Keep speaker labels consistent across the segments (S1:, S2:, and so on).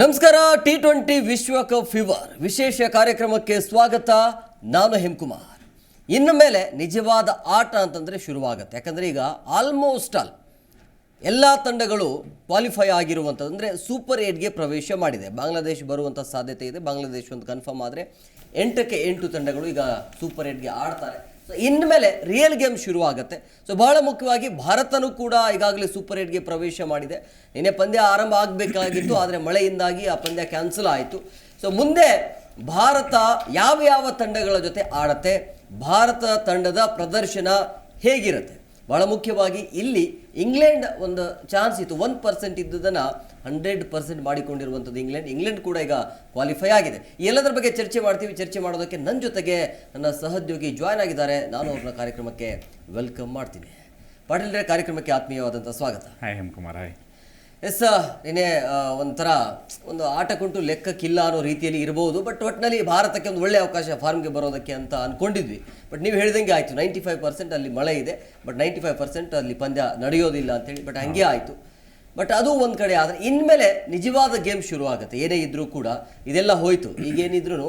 S1: ನಮಸ್ಕಾರ T twenty ವಿಶ್ವಕಪ್ fever ವಿಶೇಷ ಕಾರ್ಯಕ್ರಮಕ್ಕೆ ಸ್ವಾಗತ, ನಾನು ಹೆಮ್ಕುಮಾರ್. ಇನ್ನು ಮೇಲೆ ನಿಜವಾದ ಆಟ ಅಂತಂದರೆ ಶುರುವಾಗುತ್ತೆ. ಯಾಕಂದರೆ ಈಗ ಆಲ್ಮೋಸ್ಟ್ ಆಲ್ ಎಲ್ಲ ತಂಡಗಳು ಕ್ವಾಲಿಫೈ ಆಗಿರುವಂಥದ್ದು ಅಂದರೆ ಸೂಪರ್ ಏಟ್ಗೆ ಪ್ರವೇಶ ಮಾಡಿದೆ. ಬಾಂಗ್ಲಾದೇಶ್ ಬರುವಂಥ ಸಾಧ್ಯತೆ ಇದೆ. ಬಾಂಗ್ಲಾದೇಶ್ ಒಂದು ಕನ್ಫರ್ಮ್ ಆದರೆ ಎಂಟಕ್ಕೆ ಎಂಟು ತಂಡಗಳು ಈಗ ಸೂಪರ್ ಏಟ್ಗೆ ಆಡ್ತಾರೆ. ಇನ್ಮೇಲೆ ರಿಯಲ್ ಗೇಮ್ ಶುರುವಾಗುತ್ತೆ. ಸೊ ಬಹಳ ಮುಖ್ಯವಾಗಿ ಭಾರತನೂ ಕೂಡ ಈಗಾಗಲೇ ಸೂಪರ್ ಏಟ್ಗೆ ಪ್ರವೇಶ ಮಾಡಿದೆ. ನಿನ್ನೆ ಪಂದ್ಯ ಆರಂಭ ಆಗಬೇಕಾಗಿತ್ತು, ಆದರೆ ಮಳೆಯಿಂದಾಗಿ ಆ ಪಂದ್ಯ ಕ್ಯಾನ್ಸಲ್ ಆಯಿತು. ಸೊ ಮುಂದೆ ಭಾರತ ಯಾವ ಯಾವ ತಂಡಗಳ ಜೊತೆ ಆಡತ್ತೆ, ಭಾರತ ತಂಡದ ಪ್ರದರ್ಶನ ಹೇಗಿರುತ್ತೆ? ಬಹಳ ಮುಖ್ಯವಾಗಿ ಇಲ್ಲಿ ಇಂಗ್ಲೆಂಡ್ ಒಂದು ಚಾನ್ಸ್ ಇತ್ತು. ಒನ್ ಪರ್ಸೆಂಟ್ ಇದ್ದುದನ್ನು ಹಂಡ್ರೆಡ್ ಪರ್ಸೆಂಟ್ ಮಾಡಿಕೊಂಡಿರುವಂಥದ್ದು ಇಂಗ್ಲೆಂಡ್. ಇಂಗ್ಲೆಂಡ್ ಕೂಡ ಈಗ ಕ್ವಾಲಿಫೈ ಆಗಿದೆ. ಈ ಎಲ್ಲದರ ಬಗ್ಗೆ ಚರ್ಚೆ ಮಾಡ್ತೀವಿ ಚರ್ಚೆ ಮಾಡೋದಕ್ಕೆ ನನ್ನ ಜೊತೆಗೆ ನನ್ನ ಸಹೋದ್ಯೋಗಿ ಜಾಯ್ನ್ ಆಗಿದ್ದಾರೆ. ನಾನು ಅವ್ರನ್ನ ಕಾರ್ಯಕ್ರಮಕ್ಕೆ ವೆಲ್ಕಮ್ ಮಾಡ್ತೀನಿ. ಪಾಟೀಲ್ರೆ ಕಾರ್ಯಕ್ರಮಕ್ಕೆ ಆತ್ಮೀಯವಾದಂಥ ಸ್ವಾಗತ.
S2: ಹಾಯ್ ಹೇಮಕುಮಾರ್. ಹಾಯ್
S1: ಎಸ್ ನಿನ್ನೆ ಒಂಥರ ಒಂದು ಆಟಕ್ಕುಂಟು ಲೆಕ್ಕಕ್ಕಿಲ್ಲ ಅನ್ನೋ ರೀತಿಯಲ್ಲಿ ಇರಬಹುದು ಬಟ್ ಒಟ್ಟಿನಲ್ಲಿ ಭಾರತಕ್ಕೆ ಒಂದು ಒಳ್ಳೆಯ ಅವಕಾಶ ಫಾರ್ಮ್ಗೆ ಬರೋದಕ್ಕೆ ಅಂತ ಅಂದ್ಕೊಂಡಿದ್ವಿ ಬಟ್ ನೀವು ಹೇಳಿದಂಗೆ ಆಯಿತು ನೈಂಟಿ ಫೈವ್ ಪರ್ಸೆಂಟ್ ಅಲ್ಲಿ ಮಳೆ ಇದೆ ಬಟ್ ನೈಂಟಿ ಫೈವ್ ಪರ್ಸೆಂಟ್ ಅಲ್ಲಿ ಪಂದ್ಯ ನಡೆಯೋದಿಲ್ಲ ಅಂತೇಳಿ ಬಟ್ ಹಂಗೆ ಆಯಿತು. ಬಟ್ ಅದು ಒಂದು ಕಡೆ ಆದರೆ ಇನ್ಮೇಲೆ ನಿಜವಾದ ಗೇಮ್ ಶುರು ಆಗುತ್ತೆ ಏನೇ ಇದ್ರೂ ಕೂಡ ಇದೆಲ್ಲ ಹೋಯಿತು. ಈಗೇನಿದ್ರು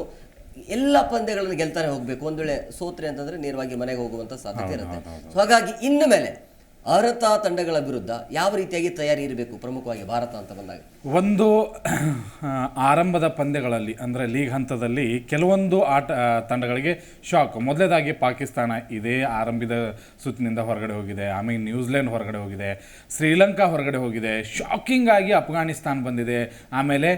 S1: ಎಲ್ಲ ಪಂದ್ಯಗಳನ್ನು ಗೆಲ್ತಾನೆ ಹೋಗಬೇಕು. ಒಂದು ವೇಳೆ ಸೋತ್ರೆ ಅಂತಂದ್ರೆ ನೇರವಾಗಿ ಮನೆಗೆ ಹೋಗುವಂಥ ಸಾಧ್ಯತೆ ಇರುತ್ತೆ. ಸೊ ಹಾಗಾಗಿ ಇನ್ನು ಮೇಲೆ ಅರ್ಹತಾ ತಂಡಗಳ ವಿರುದ್ಧ ಯಾವ ರೀತಿಯಾಗಿ ತಯಾರಿ ಇರಬೇಕು ಪ್ರಮುಖವಾಗಿ ಭಾರತ ಅಂತ ಬಂದಾಗ?
S2: ಒಂದು ಆರಂಭದ ಪಂದ್ಯಗಳಲ್ಲಿ, ಅಂದರೆ ಲೀಗ್ ಹಂತದಲ್ಲಿ ಕೆಲವೊಂದು ಆಟ ತಂಡಗಳಿಗೆ ಶಾಕ್. ಮೊದಲೇದಾಗಿ ಪಾಕಿಸ್ತಾನ ಇದೇ ಆರಂಭಿದ ಸುತ್ತಿನಿಂದ ಹೊರಗಡೆ ಹೋಗಿದೆ. ಆಮೇಲೆ ನ್ಯೂಜಿಲೆಂಡ್ ಹೊರಗಡೆ ಹೋಗಿದೆ. ಶ್ರೀಲಂಕಾ ಹೊರಗಡೆ ಹೋಗಿದೆ. ಶಾಕಿಂಗ್ ಆಗಿ ಅಫ್ಘಾನಿಸ್ತಾನ್ ಬಂದಿದೆ. ಆಮೇಲೆ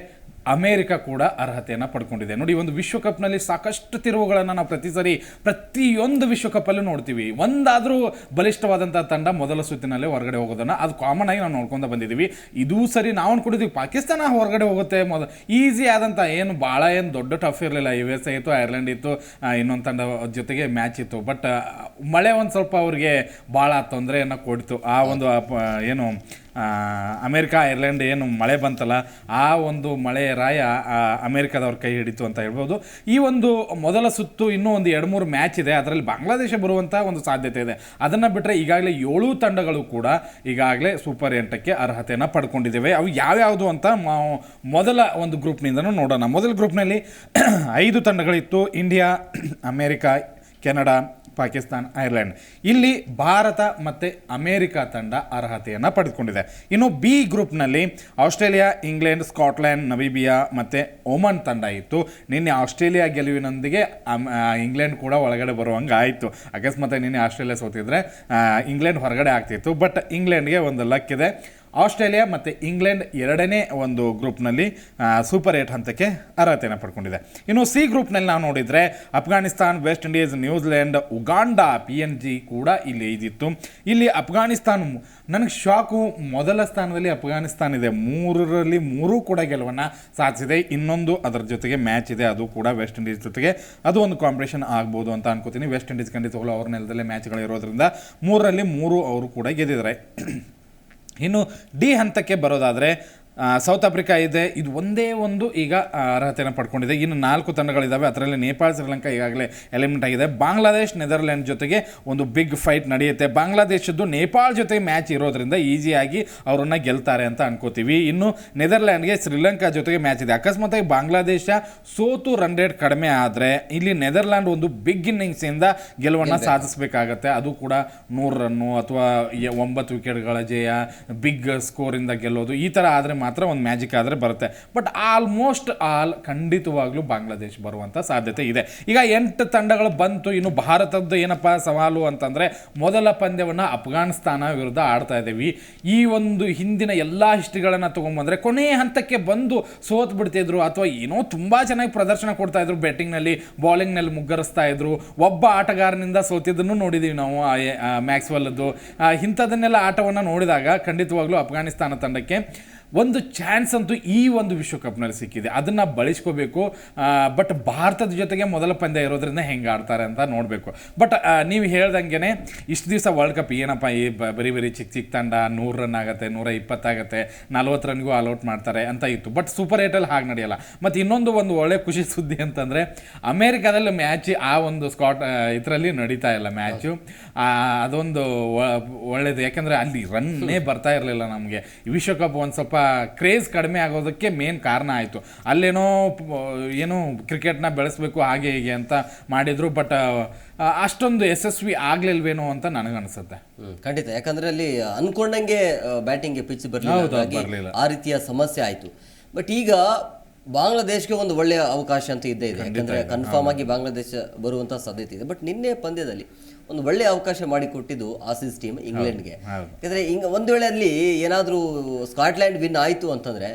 S2: ಅಮೇರಿಕ ಕೂಡ ಅರ್ಹತೆಯನ್ನು ಪಡ್ಕೊಂಡಿದೆ. ನೋಡಿ ಒಂದು ವಿಶ್ವಕಪ್ನಲ್ಲಿ ಸಾಕಷ್ಟು ತಿರುವುಗಳನ್ನು ನಾವು ಪ್ರತಿ ಸರಿ, ಪ್ರತಿಯೊಂದು ವಿಶ್ವಕಪ್ಪಲ್ಲೂ ನೋಡ್ತೀವಿ. ಒಂದಾದರೂ ಬಲಿಷ್ಠವಾದಂಥ ತಂಡ ಮೊದಲ ಸುತ್ತಿನಲ್ಲೇ ಹೊರಗಡೆ ಹೋಗೋದನ್ನು, ಅದು ಕಾಮನ್ ಆಗಿ ನಾವು ನೋಡ್ಕೊಂಡು ಬಂದಿದ್ದೀವಿ. ಇದೂ ಸರಿ ನಾವು ಅನ್ಕೊಂಡಿದ್ವಿ ಪಾಕಿಸ್ತಾನ ಹೊರಗಡೆ ಹೋಗುತ್ತೆ ಮೊದ ಈಸಿ ಆದಂಥ ಏನು ಭಾಳ ಏನು ದೊಡ್ಡ ಟಫ್ ಇರಲಿಲ್ಲ. ಯು ಎಸ್ ಇತ್ತು ಐರ್ಲೆಂಡ್ ಇತ್ತು ಇನ್ನೊಂದು ತಂಡ ಜೊತೆಗೆ ಮ್ಯಾಚ್ ಇತ್ತು. ಬಟ್ ಮಳೆ ಒಂದು ಸ್ವಲ್ಪ ಅವ್ರಿಗೆ ಭಾಳ ತೊಂದರೆಯನ್ನು ಕೊಡ್ತು. ಆ ಒಂದು ಏನು ಅಮೇರಿಕ, ಐರ್ಲೆಂಡ್ ಏನು ಮಳೆ ಬಂತಲ್ಲ, ಆ ಒಂದು ಮಳೆ ರಾಯ ಅಮೇರಿಕಾದವ್ರ ಕೈ ಹಿಡಿತು ಅಂತ ಹೇಳ್ಬೋದು. ಈ ಒಂದು ಮೊದಲ ಸುತ್ತು ಇನ್ನೂ ಒಂದು ಎರಡು ಮೂರು ಮ್ಯಾಚ್ ಇದೆ. ಅದರಲ್ಲಿ ಬಾಂಗ್ಲಾದೇಶ ಬರುವಂಥ ಒಂದು ಸಾಧ್ಯತೆ ಇದೆ. ಅದನ್ನು ಬಿಟ್ಟರೆ ಈಗಾಗಲೇ ಏಳು ತಂಡಗಳು ಕೂಡ ಈಗಾಗಲೇ ಸೂಪರ್ ಎಂಟಕ್ಕೆ ಅರ್ಹತೆಯನ್ನು ಪಡ್ಕೊಂಡಿದ್ದೇವೆ. ಅವು ಯಾವ್ಯಾವುದು ಅಂತ ಮೊದಲ ಒಂದು ಗ್ರೂಪ್ನಿಂದನೂ ನೋಡೋಣ. ಮೊದಲ ಗ್ರೂಪ್ನಲ್ಲಿ ಐದು ತಂಡಗಳಿತ್ತು. India, America, Canada Pakistan, Ireland. ಇಲ್ಲಿ ಭಾರತ ಮತ್ತು ಅಮೇರಿಕಾ ತಂಡ ಅರ್ಹತೆಯನ್ನು ಪಡೆದುಕೊಂಡಿದೆ. ಇನ್ನು ಬಿ ಗ್ರೂಪ್ನಲ್ಲಿ ಆಸ್ಟ್ರೇಲಿಯಾ, ಇಂಗ್ಲೆಂಡ್, ಸ್ಕಾಟ್ಲೆಂಡ್ ನವೀಬಿಯಾ ಮತ್ತು ಒಮನ್ ತಂಡ ಇತ್ತು. ನಿನ್ನೆ ಆಸ್ಟ್ರೇಲಿಯಾ ಗೆಲುವಿನೊಂದಿಗೆ ಇಂಗ್ಲೆಂಡ್ ಕೂಡ ಒಳಗಡೆ ಬರುವಂಗೆ ಆಯಿತು. ಅಕಸ್ಮಾತ್ ನಿನ್ನೆ ಆಸ್ಟ್ರೇಲಿಯಾ ಸೋತಿದ್ರೆ ಇಂಗ್ಲೆಂಡ್ ಹೊರಗಡೆ ಆಗ್ತಿತ್ತು. ಬಟ್ ಇಂಗ್ಲೆಂಡ್ಗೆ ಒಂದು ಲಕ್ ಇದೆ ಆಸ್ಟ್ರೇಲಿಯಾ ಮತ್ತು ಇಂಗ್ಲೆಂಡ್ ಎರಡನೇ ಒಂದು ಗ್ರೂಪ್ನಲ್ಲಿ ಸೂಪರ್ ಏಟ್ ಹಂತಕ್ಕೆ ಅರ್ಹತೆಯನ್ನು ಪಡ್ಕೊಂಡಿದೆ. ಇನ್ನು ಸಿ ಗ್ರೂಪ್ನಲ್ಲಿ ನಾವು ನೋಡಿದರೆ Afghanistan West Indies New Zealand Uganda P N G ಕೂಡ ಇಲ್ಲಿ ಇದಿತ್ತು. ಇಲ್ಲಿ ಅಫ್ಘಾನಿಸ್ತಾನ್ ನನಗೆ ಶಾಕು ಮೊದಲ ಸ್ಥಾನದಲ್ಲಿ ಅಫ್ಘಾನಿಸ್ತಾನ್ ಇದೆ. ಮೂರರಲ್ಲಿ ಮೂರೂ ಕೂಡ ಗೆಲುವನ್ನು ಸಾಧಿಸಿದೆ. ಇನ್ನೊಂದು ಅದರ ಜೊತೆಗೆ ಮ್ಯಾಚ್ ಇದೆ. ಅದು ಕೂಡ ವೆಸ್ಟ್ ಇಂಡೀಸ್ ಜೊತೆಗೆ. ಅದು ಒಂದು ಕಾಂಪಿಟೇಷನ್ ಆಗ್ಬೋದು ಅಂತ ಅನ್ಕೋತೀನಿ. ವೆಸ್ಟ್ ಇಂಡೀಸ್ ಖಂಡಿತವಾಗ್ಲೂ ಅವ್ರ ನೆಲದಲ್ಲೇ ಮ್ಯಾಚ್ಗಳಿರೋದ್ರಿಂದ ಮೂರರಲ್ಲಿ ಮೂರು ಅವರು ಕೂಡ ಗೆದ್ದಿದ್ದಾರೆ. ಇನ್ನು ಡಿ ಹಂತಕ್ಕೆ ಬರೋದಾದರೆ ಸೌತ್ ಆಫ್ರಿಕಾ ಇದೆ. ಇದು ಒಂದೇ ಒಂದು ಈಗ ಅರ್ಹತೆಯನ್ನು ಪಡ್ಕೊಂಡಿದೆ. ಇನ್ನು ನಾಲ್ಕು ತಂಡಗಳಿದ್ದಾವೆ ಅದರಲ್ಲಿ ನೇಪಾಳ ಶ್ರೀಲಂಕಾ ಈಗಾಗಲೇ ಎಲಿಮಿನೇಟ್ ಆಗಿದೆ. ಬಾಂಗ್ಲಾದೇಶ್ ನೆದರ್ಲ್ಯಾಂಡ್ ಜೊತೆಗೆ ಒಂದು ಬಿಗ್ ಫೈಟ್ ನಡೆಯುತ್ತೆ. ಬಾಂಗ್ಲಾದೇಶದ್ದು ನೇಪಾಳ ಜೊತೆ ಮ್ಯಾಚ್ ಇರೋದ್ರಿಂದ ಈಸಿಯಾಗಿ ಅವರನ್ನು ಗೆಲ್ತಾರೆ ಅಂತ ಅನ್ಕೋತೀವಿ. ಇನ್ನು ನೆದರ್ಲ್ಯಾಂಡ್ಗೆ ಶ್ರೀಲಂಕಾ ಜೊತೆಗೆ ಮ್ಯಾಚ್ ಇದೆ. ಅಕಸ್ಮಾತಾಗಿ ಬಾಂಗ್ಲಾದೇಶ ಸೋತು ರನ್ ರೇಟ್ ಕಡಿಮೆ ಆದರೆ ಇಲ್ಲಿ ನೆದರ್ಲ್ಯಾಂಡ್ ಒಂದು ಬಿಗ್ ಇನ್ನಿಂಗ್ಸಿಂದ ಗೆಲುವನ್ನು ಸಾಧಿಸಬೇಕಾಗತ್ತೆ. ಅದು ಕೂಡ ನೂರು ರನ್ನು ಅಥವಾ ಒಂಬತ್ತು ವಿಕೆಟ್ಗಳ ಜಯ ಬಿಗ್ ಸ್ಕೋರಿಂದ ಗೆಲ್ಲೋದು ಈ ಥರ ಆದರೆ ಮಾತ್ರ ಒಂದು ಮ್ಯಾಜಿಕ್ ಆದರೆ ಬರುತ್ತೆ. ಬಟ್ ಆಲ್ಮೋಸ್ಟ್ ಆಲ್ ಖಂಡಿತವಾಗ್ಲೂ ಬಾಂಗ್ಲಾದೇಶ ಬರುವಂಥ ಸಾಧ್ಯತೆ ಇದೆ. ಈಗ ಎಂಟು ತಂಡಗಳು ಬಂತು, ಇನ್ನು ಭಾರತದ್ದು ಏನಪ್ಪ ಸವಾಲು ಅಂತಂದರೆ ಮೊದಲ ಪಂದ್ಯವನ್ನು ಅಫ್ಘಾನಿಸ್ತಾನ ವಿರುದ್ಧ ಆಡ್ತಾ ಇದ್ದೀವಿ. ಈ ಒಂದು ಹಿಂದಿನ ಎಲ್ಲ ಹಿಸ್ಟ್ರಿಗಳನ್ನು ತೊಗೊಂಬಂದರೆ ಕೊನೆಯ ಹಂತಕ್ಕೆ ಬಂದು ಸೋತ್ ಬಿಡ್ತಿದ್ರು ಅಥವಾ ಏನೋ ತುಂಬ ಚೆನ್ನಾಗಿ ಪ್ರದರ್ಶನ ಕೊಡ್ತಾ ಇದ್ರು ಬ್ಯಾಟಿಂಗ್ನಲ್ಲಿ ಬೌಲಿಂಗ್ನಲ್ಲಿ ಮುಗ್ಗರಿಸ್ತಾ ಇದ್ರು. ಒಬ್ಬ ಆಟಗಾರನಿಂದ ಸೋತಿದ್ದನ್ನು ನೋಡಿದ್ದೀವಿ ನಾವು ಮ್ಯಾಕ್ಸ್ವೆಲ್ದು ಇಂಥದನ್ನೆಲ್ಲ ಆಟವನ್ನು ನೋಡಿದಾಗ ಖಂಡಿತವಾಗ್ಲೂ ಅಫ್ಘಾನಿಸ್ತಾನ ತಂಡಕ್ಕೆ ಒಂದು ಚಾನ್ಸ್ ಅಂತೂ ಈ ಒಂದು ವಿಶ್ವಕಪ್ನಲ್ಲಿ ಸಿಕ್ಕಿದೆ. ಅದನ್ನು ಬಳಸ್ಕೋಬೇಕು. ಬಟ್ ಭಾರತದ ಜೊತೆಗೆ ಮೊದಲ ಪಂದ್ಯ ಇರೋದ್ರಿಂದ ಹೆಂಗೆ ಆಡ್ತಾರೆ ಅಂತ ನೋಡಬೇಕು. ಬಟ್ ನೀವು ಹೇಳ್ದಂಗೆ ಇಷ್ಟು ದಿವಸ ವರ್ಲ್ಡ್ ಕಪ್ ಏನಪ್ಪ ಈ ಬರೀ ಬರೀ ಚಿಕ್ಕ ಚಿಕ್ಕ ತಂಡ ನೂರು ರನ್ ಆಗುತ್ತೆ, ನೂರ ಇಪ್ಪತ್ತಾಗತ್ತೆ ನಲ್ವತ್ತು ರನ್ಗೂ ಆಲ್ಔಟ್ ಮಾಡ್ತಾರೆ ಅಂತ ಇತ್ತು. ಬಟ್ ಸೂಪರ್ ಏಟಲ್ಲಿ ಹಾಗೆ ನಡೆಯಲ್ಲ. ಮತ್ತು ಇನ್ನೊಂದು ಒಂದು ಒಳ್ಳೆ ಖುಷಿ ಸುದ್ದಿ ಅಂತಂದರೆ ಅಮೇರಿಕಾದಲ್ಲಿ ಮ್ಯಾಚ್ ಆ ಒಂದು ಸ್ಕಾಟ್ ಇದರಲ್ಲಿ ನಡೀತಾ ಇಲ್ಲ ಮ್ಯಾಚು. ಅದೊಂದು ಒಳ್ಳೇದು. ಯಾಕಂದರೆ ಅಲ್ಲಿ ರನ್ನೇ ಬರ್ತಾ ಇರಲಿಲ್ಲ ನಮಗೆ. ವಿಶ್ವಕಪ್ ಒಂದು ಸ್ವಲ್ಪ ಕ್ರೇಜ್ ಕಡಿಮೆ ಆಗೋದಕ್ಕೆ ಮೇನ್ ಕಾರಣ ಆಯಿತು. ಅಲ್ಲೇನೋ ಏನು ಕ್ರಿಕೆಟ್ನ ಬೆಳೆಸಬೇಕು ಹಾಗೆ ಹೀಗೆ ಅಂತ ಮಾಡಿದ್ರು ಬಟ್ ಅಷ್ಟೊಂದು ಯಶಸ್ವಿ ಆಗ್ಲಿಲ್ವೇನೋ ಅಂತ ನನಗನ್ಸುತ್ತೆ.
S1: ಅನಿಸುತ್ತೆ ಖಂಡಿತ. ಯಾಕಂದ್ರೆ ಅಲ್ಲಿ ಅನ್ಕೊಂಡಂಗೆ ಬ್ಯಾಟಿಂಗ್ಗೆ ಪಿಚ್ ಬರಲಿಲ್ಲ. ಆ ರೀತಿಯ ಸಮಸ್ಯೆ ಆಯಿತು. ಬಟ್ ಈಗ ಬಾಂಗ್ಲಾದೇಶ್ಗೆ ಒಂದು ಒಳ್ಳೆಯ ಅವಕಾಶ ಅಂತ ಇದ್ದೇ ಇದೆ. ಯಾಕಂದ್ರೆ ಕನ್ಫರ್ಮ್ ಆಗಿ ಬಾಂಗ್ಲಾದೇಶ ಬರುವಂತ ಸಾಧ್ಯತೆ ಇದೆ. ಬಟ್ ನಿನ್ನೆ ಪಂದ್ಯದಲ್ಲಿ ಒಂದು ಒಳ್ಳೆ ಅವಕಾಶ ಮಾಡಿಕೊಟ್ಟಿದ್ದು ಆಸೀಸ್ ಟೀಮ್ ಇಂಗ್ಲೆಂಡ್ಗೆ.
S2: ಗೆ
S1: ಯಾಕಂದ್ರೆ ಹಿಂಗ ಒಂದು ವೇಳೆ ಅಲ್ಲಿ ಏನಾದರೂ ಸ್ಕಾಟ್ಲ್ಯಾಂಡ್ ವಿನ್ ಆಯಿತು ಅಂತಂದ್ರೆ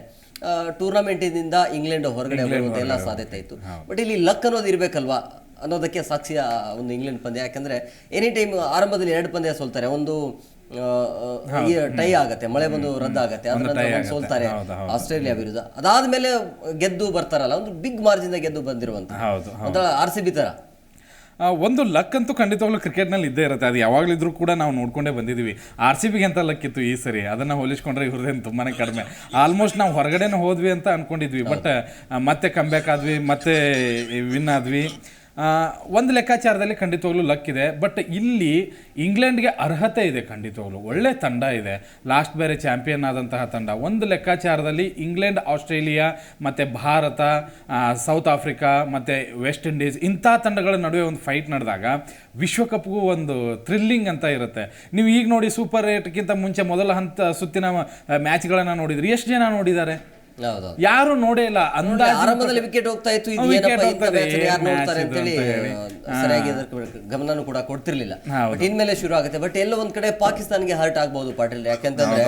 S1: ಟೂರ್ನಮೆಂಟಿನಿಂದ ಇಂಗ್ಲೆಂಡ್ ಹೊರಗಡೆ ಎಲ್ಲ ಸಾಧ್ಯತೆ ಇತ್ತು. ಬಟ್ ಇಲ್ಲಿ ಲಕ್ ಅನ್ನೋದು ಇರಬೇಕಲ್ವಾ? ಅನ್ನೋದಕ್ಕೆ ಸಾಕ್ಷಿಯ ಒಂದು ಇಂಗ್ಲೆಂಡ್ ಪಂದ್ಯ. ಯಾಕಂದ್ರೆ ಎನಿ ಟೈಮ್ ಆರಂಭದಲ್ಲಿ ಎರಡು ಪಂದ್ಯ ಸೋಲ್ತಾರೆ. ಒಂದು ಟೈ ಆಗತ್ತೆ. ಮಳೆ ಬಂದು ರದ್ದಾಗತ್ತೆ ಸೋಲ್ತಾರೆ ಆಸ್ಟ್ರೇಲಿಯಾ ವಿರುದ್ಧ. ಅದಾದ್ಮೇಲೆ ಗೆದ್ದು ಬರ್ತಾರಲ್ಲ ಒಂದು ಬಿಗ್ ಮಾರ್ಜಿನ್ ಗೆದ್ದು ಬಂದಿರುವಂತ. ಆರ್ ಸಿ ಬಿ ತರ.
S2: ಒಂದು ಲಕ್ ಅಂತೂ ಖಂಡಿತವಾಗ್ಲೂ ಕ್ರಿಕೆಟ್ನಲ್ಲಿ ಇದ್ದೇ ಇರುತ್ತೆ. ಅದು ಯಾವಾಗಲಿದ್ರೂ ಕೂಡ ನಾವು ನೋಡ್ಕೊಂಡೇ ಬಂದಿದ್ದೀವಿ. ಆರ್ ಸಿ ಬಿಗೆ ಅಂತ ಲಕ್ ಇತ್ತು ಈ ಸರಿ. ಅದನ್ನು ಹೋಲಿಸ್ಕೊಂಡ್ರೆ ಇವ್ರದ್ದೇನು ತುಂಬಾ ಕಡಿಮೆ. ಆಲ್ಮೋಸ್ಟ್ ನಾವು ಹೊರಗಡೆನೇ ಹೋದ್ವಿ ಅಂತ ಅಂದ್ಕೊಂಡಿದ್ವಿ ಬಟ್ ಮತ್ತೆ ಕಮ್ಬ್ಯಾಕ್ ಆದ್ವಿ, ಮತ್ತೆ ವಿನ್ ಆದ್ವಿ. ಒಂದು ಲೆಕ್ಕಾಚಾರದಲ್ಲಿ ಖಂಡಿತವಾಗ್ಲೂ ಇದೆ. ಬಟ್ ಇಲ್ಲಿ ಇಂಗ್ಲೆಂಡ್ಗೆ ಅರ್ಹತೆ ಇದೆ ಖಂಡಿತವಾಗ್ಲೂ. ಒಳ್ಳೆ ತಂಡ ಇದೆ. ಲಾಸ್ಟ್ ಬೇರೆ ಚಾಂಪಿಯನ್ ಆದಂತಹ ತಂಡ. ಒಂದು ಲೆಕ್ಕಾಚಾರದಲ್ಲಿ ಇಂಗ್ಲೆಂಡ್ ಆಸ್ಟ್ರೇಲಿಯಾ ಮತ್ತು ಭಾರತ ಸೌತ್ ಆಫ್ರಿಕಾ ಮತ್ತು ವೆಸ್ಟ್ ಇಂಡೀಸ್ ಇಂಥ ತಂಡಗಳ ನಡುವೆ ಒಂದು ಫೈಟ್ ನಡೆದಾಗ ವಿಶ್ವಕಪ್ಗೂ ಒಂದು ಥ್ರಿಲ್ಲಿಂಗ್ ಅಂತ ಇರುತ್ತೆ. ನೀವು ಈಗ ನೋಡಿ ಸೂಪರ್ ಏಟ್ಗಿಂತ ಮುಂಚೆ ಮೊದಲ ಹಂತ ಸುತ್ತಿನ ಮ್ಯಾಚ್ಗಳನ್ನು ನೋಡಿದ್ರಿ. ಎಷ್ಟು ಜನ ನೋಡಿದ್ದಾರೆ? ಯಾರು ನೋಡೇ ಇಲ್ಲ.
S1: ಆರಂಭದಲ್ಲಿ ವಿಕೆಟ್ ಹೋಗ್ತಾ ಇತ್ತು. ಇದು
S2: ಹೌದು, wicket
S1: ಏನಪ್ಪ ಇಂಥ match ಅನ್ನು ಯಾರು ನೋಡ್ತಾರೆ ಅಂತೇಳಿ. ಸರಿಯಾಗಿ ಅದಕ್ಕೆ ಗಮನನೂ ಕೂಡ ಕೊಡ್ತಿರ್ಲಿಲ್ಲ. ಬಟ್ ಇನ್ಮೇಲೆ ಶುರು ಆಗುತ್ತೆ. ಬಟ್ ಎಲ್ಲೋ ಒಂದ್ ಕಡೆ ಪಾಕಿಸ್ತಾನ್ಗೆ ಹರ್ಟ್ ಆಗ್ಬಹುದು ಪಾಟೀಲ್. ಯಾಕಂತಂದ್ರೆ.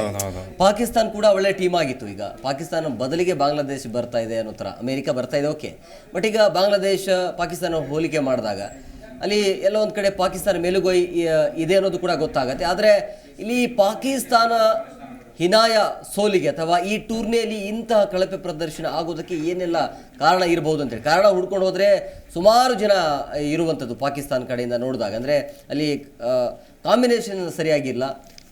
S1: ಪಾಕಿಸ್ತಾನ್ ಕೂಡ ಒಳ್ಳೆ ಟೀಮ್ ಆಗಿತ್ತು ಈಗ. ಪಾಕಿಸ್ತಾನ ಬದಲಿಗೆ ಬಾಂಗ್ಲಾದೇಶ ಬರ್ತಾ ಇದೆ ಅನ್ನೋ ತರ ಅಮೆರಿಕ ಬರ್ತಾ ಇದೆ ಓಕೆ ಬಟ್ ಈಗ ಬಾಂಗ್ಲಾದೇಶ ಪಾಕಿಸ್ತಾನ ಹೋಲಿಕೆ ಮಾಡಿದಾಗ ಅಲ್ಲಿ ಎಲ್ಲ ಒಂದ್ ಕಡೆ ಪಾಕಿಸ್ತಾನ ಮೇಲುಗೈ ಇದೆ ಅನ್ನೋದು ಕೂಡ ಗೊತ್ತಾಗತ್ತೆ. ಆದ್ರೆ ಇಲ್ಲಿ ಪಾಕಿಸ್ತಾನ ಹಿನಾಯ ಸೋಲಿಗೆ ಅಥವಾ ಈ ಟೂರ್ನಿಯಲ್ಲಿ ಇಂತಹ ಕಳಪೆ ಪ್ರದರ್ಶನ ಆಗೋದಕ್ಕೆ ಏನೆಲ್ಲ ಕಾರಣ ಇರಬಹುದು ಅಂತೇಳಿ ಕಾರಣ ಹುಡ್ಕೊಂಡು ಹೋದರೆ ಸುಮಾರು ಜನ ಇರುವಂಥದ್ದು ಪಾಕಿಸ್ತಾನ ಕಡೆಯಿಂದ ನೋಡಿದಾಗ. ಅಂದರೆ ಅಲ್ಲಿ ಕಾಂಬಿನೇಷನ್ ಸರಿಯಾಗಿಲ್ಲ.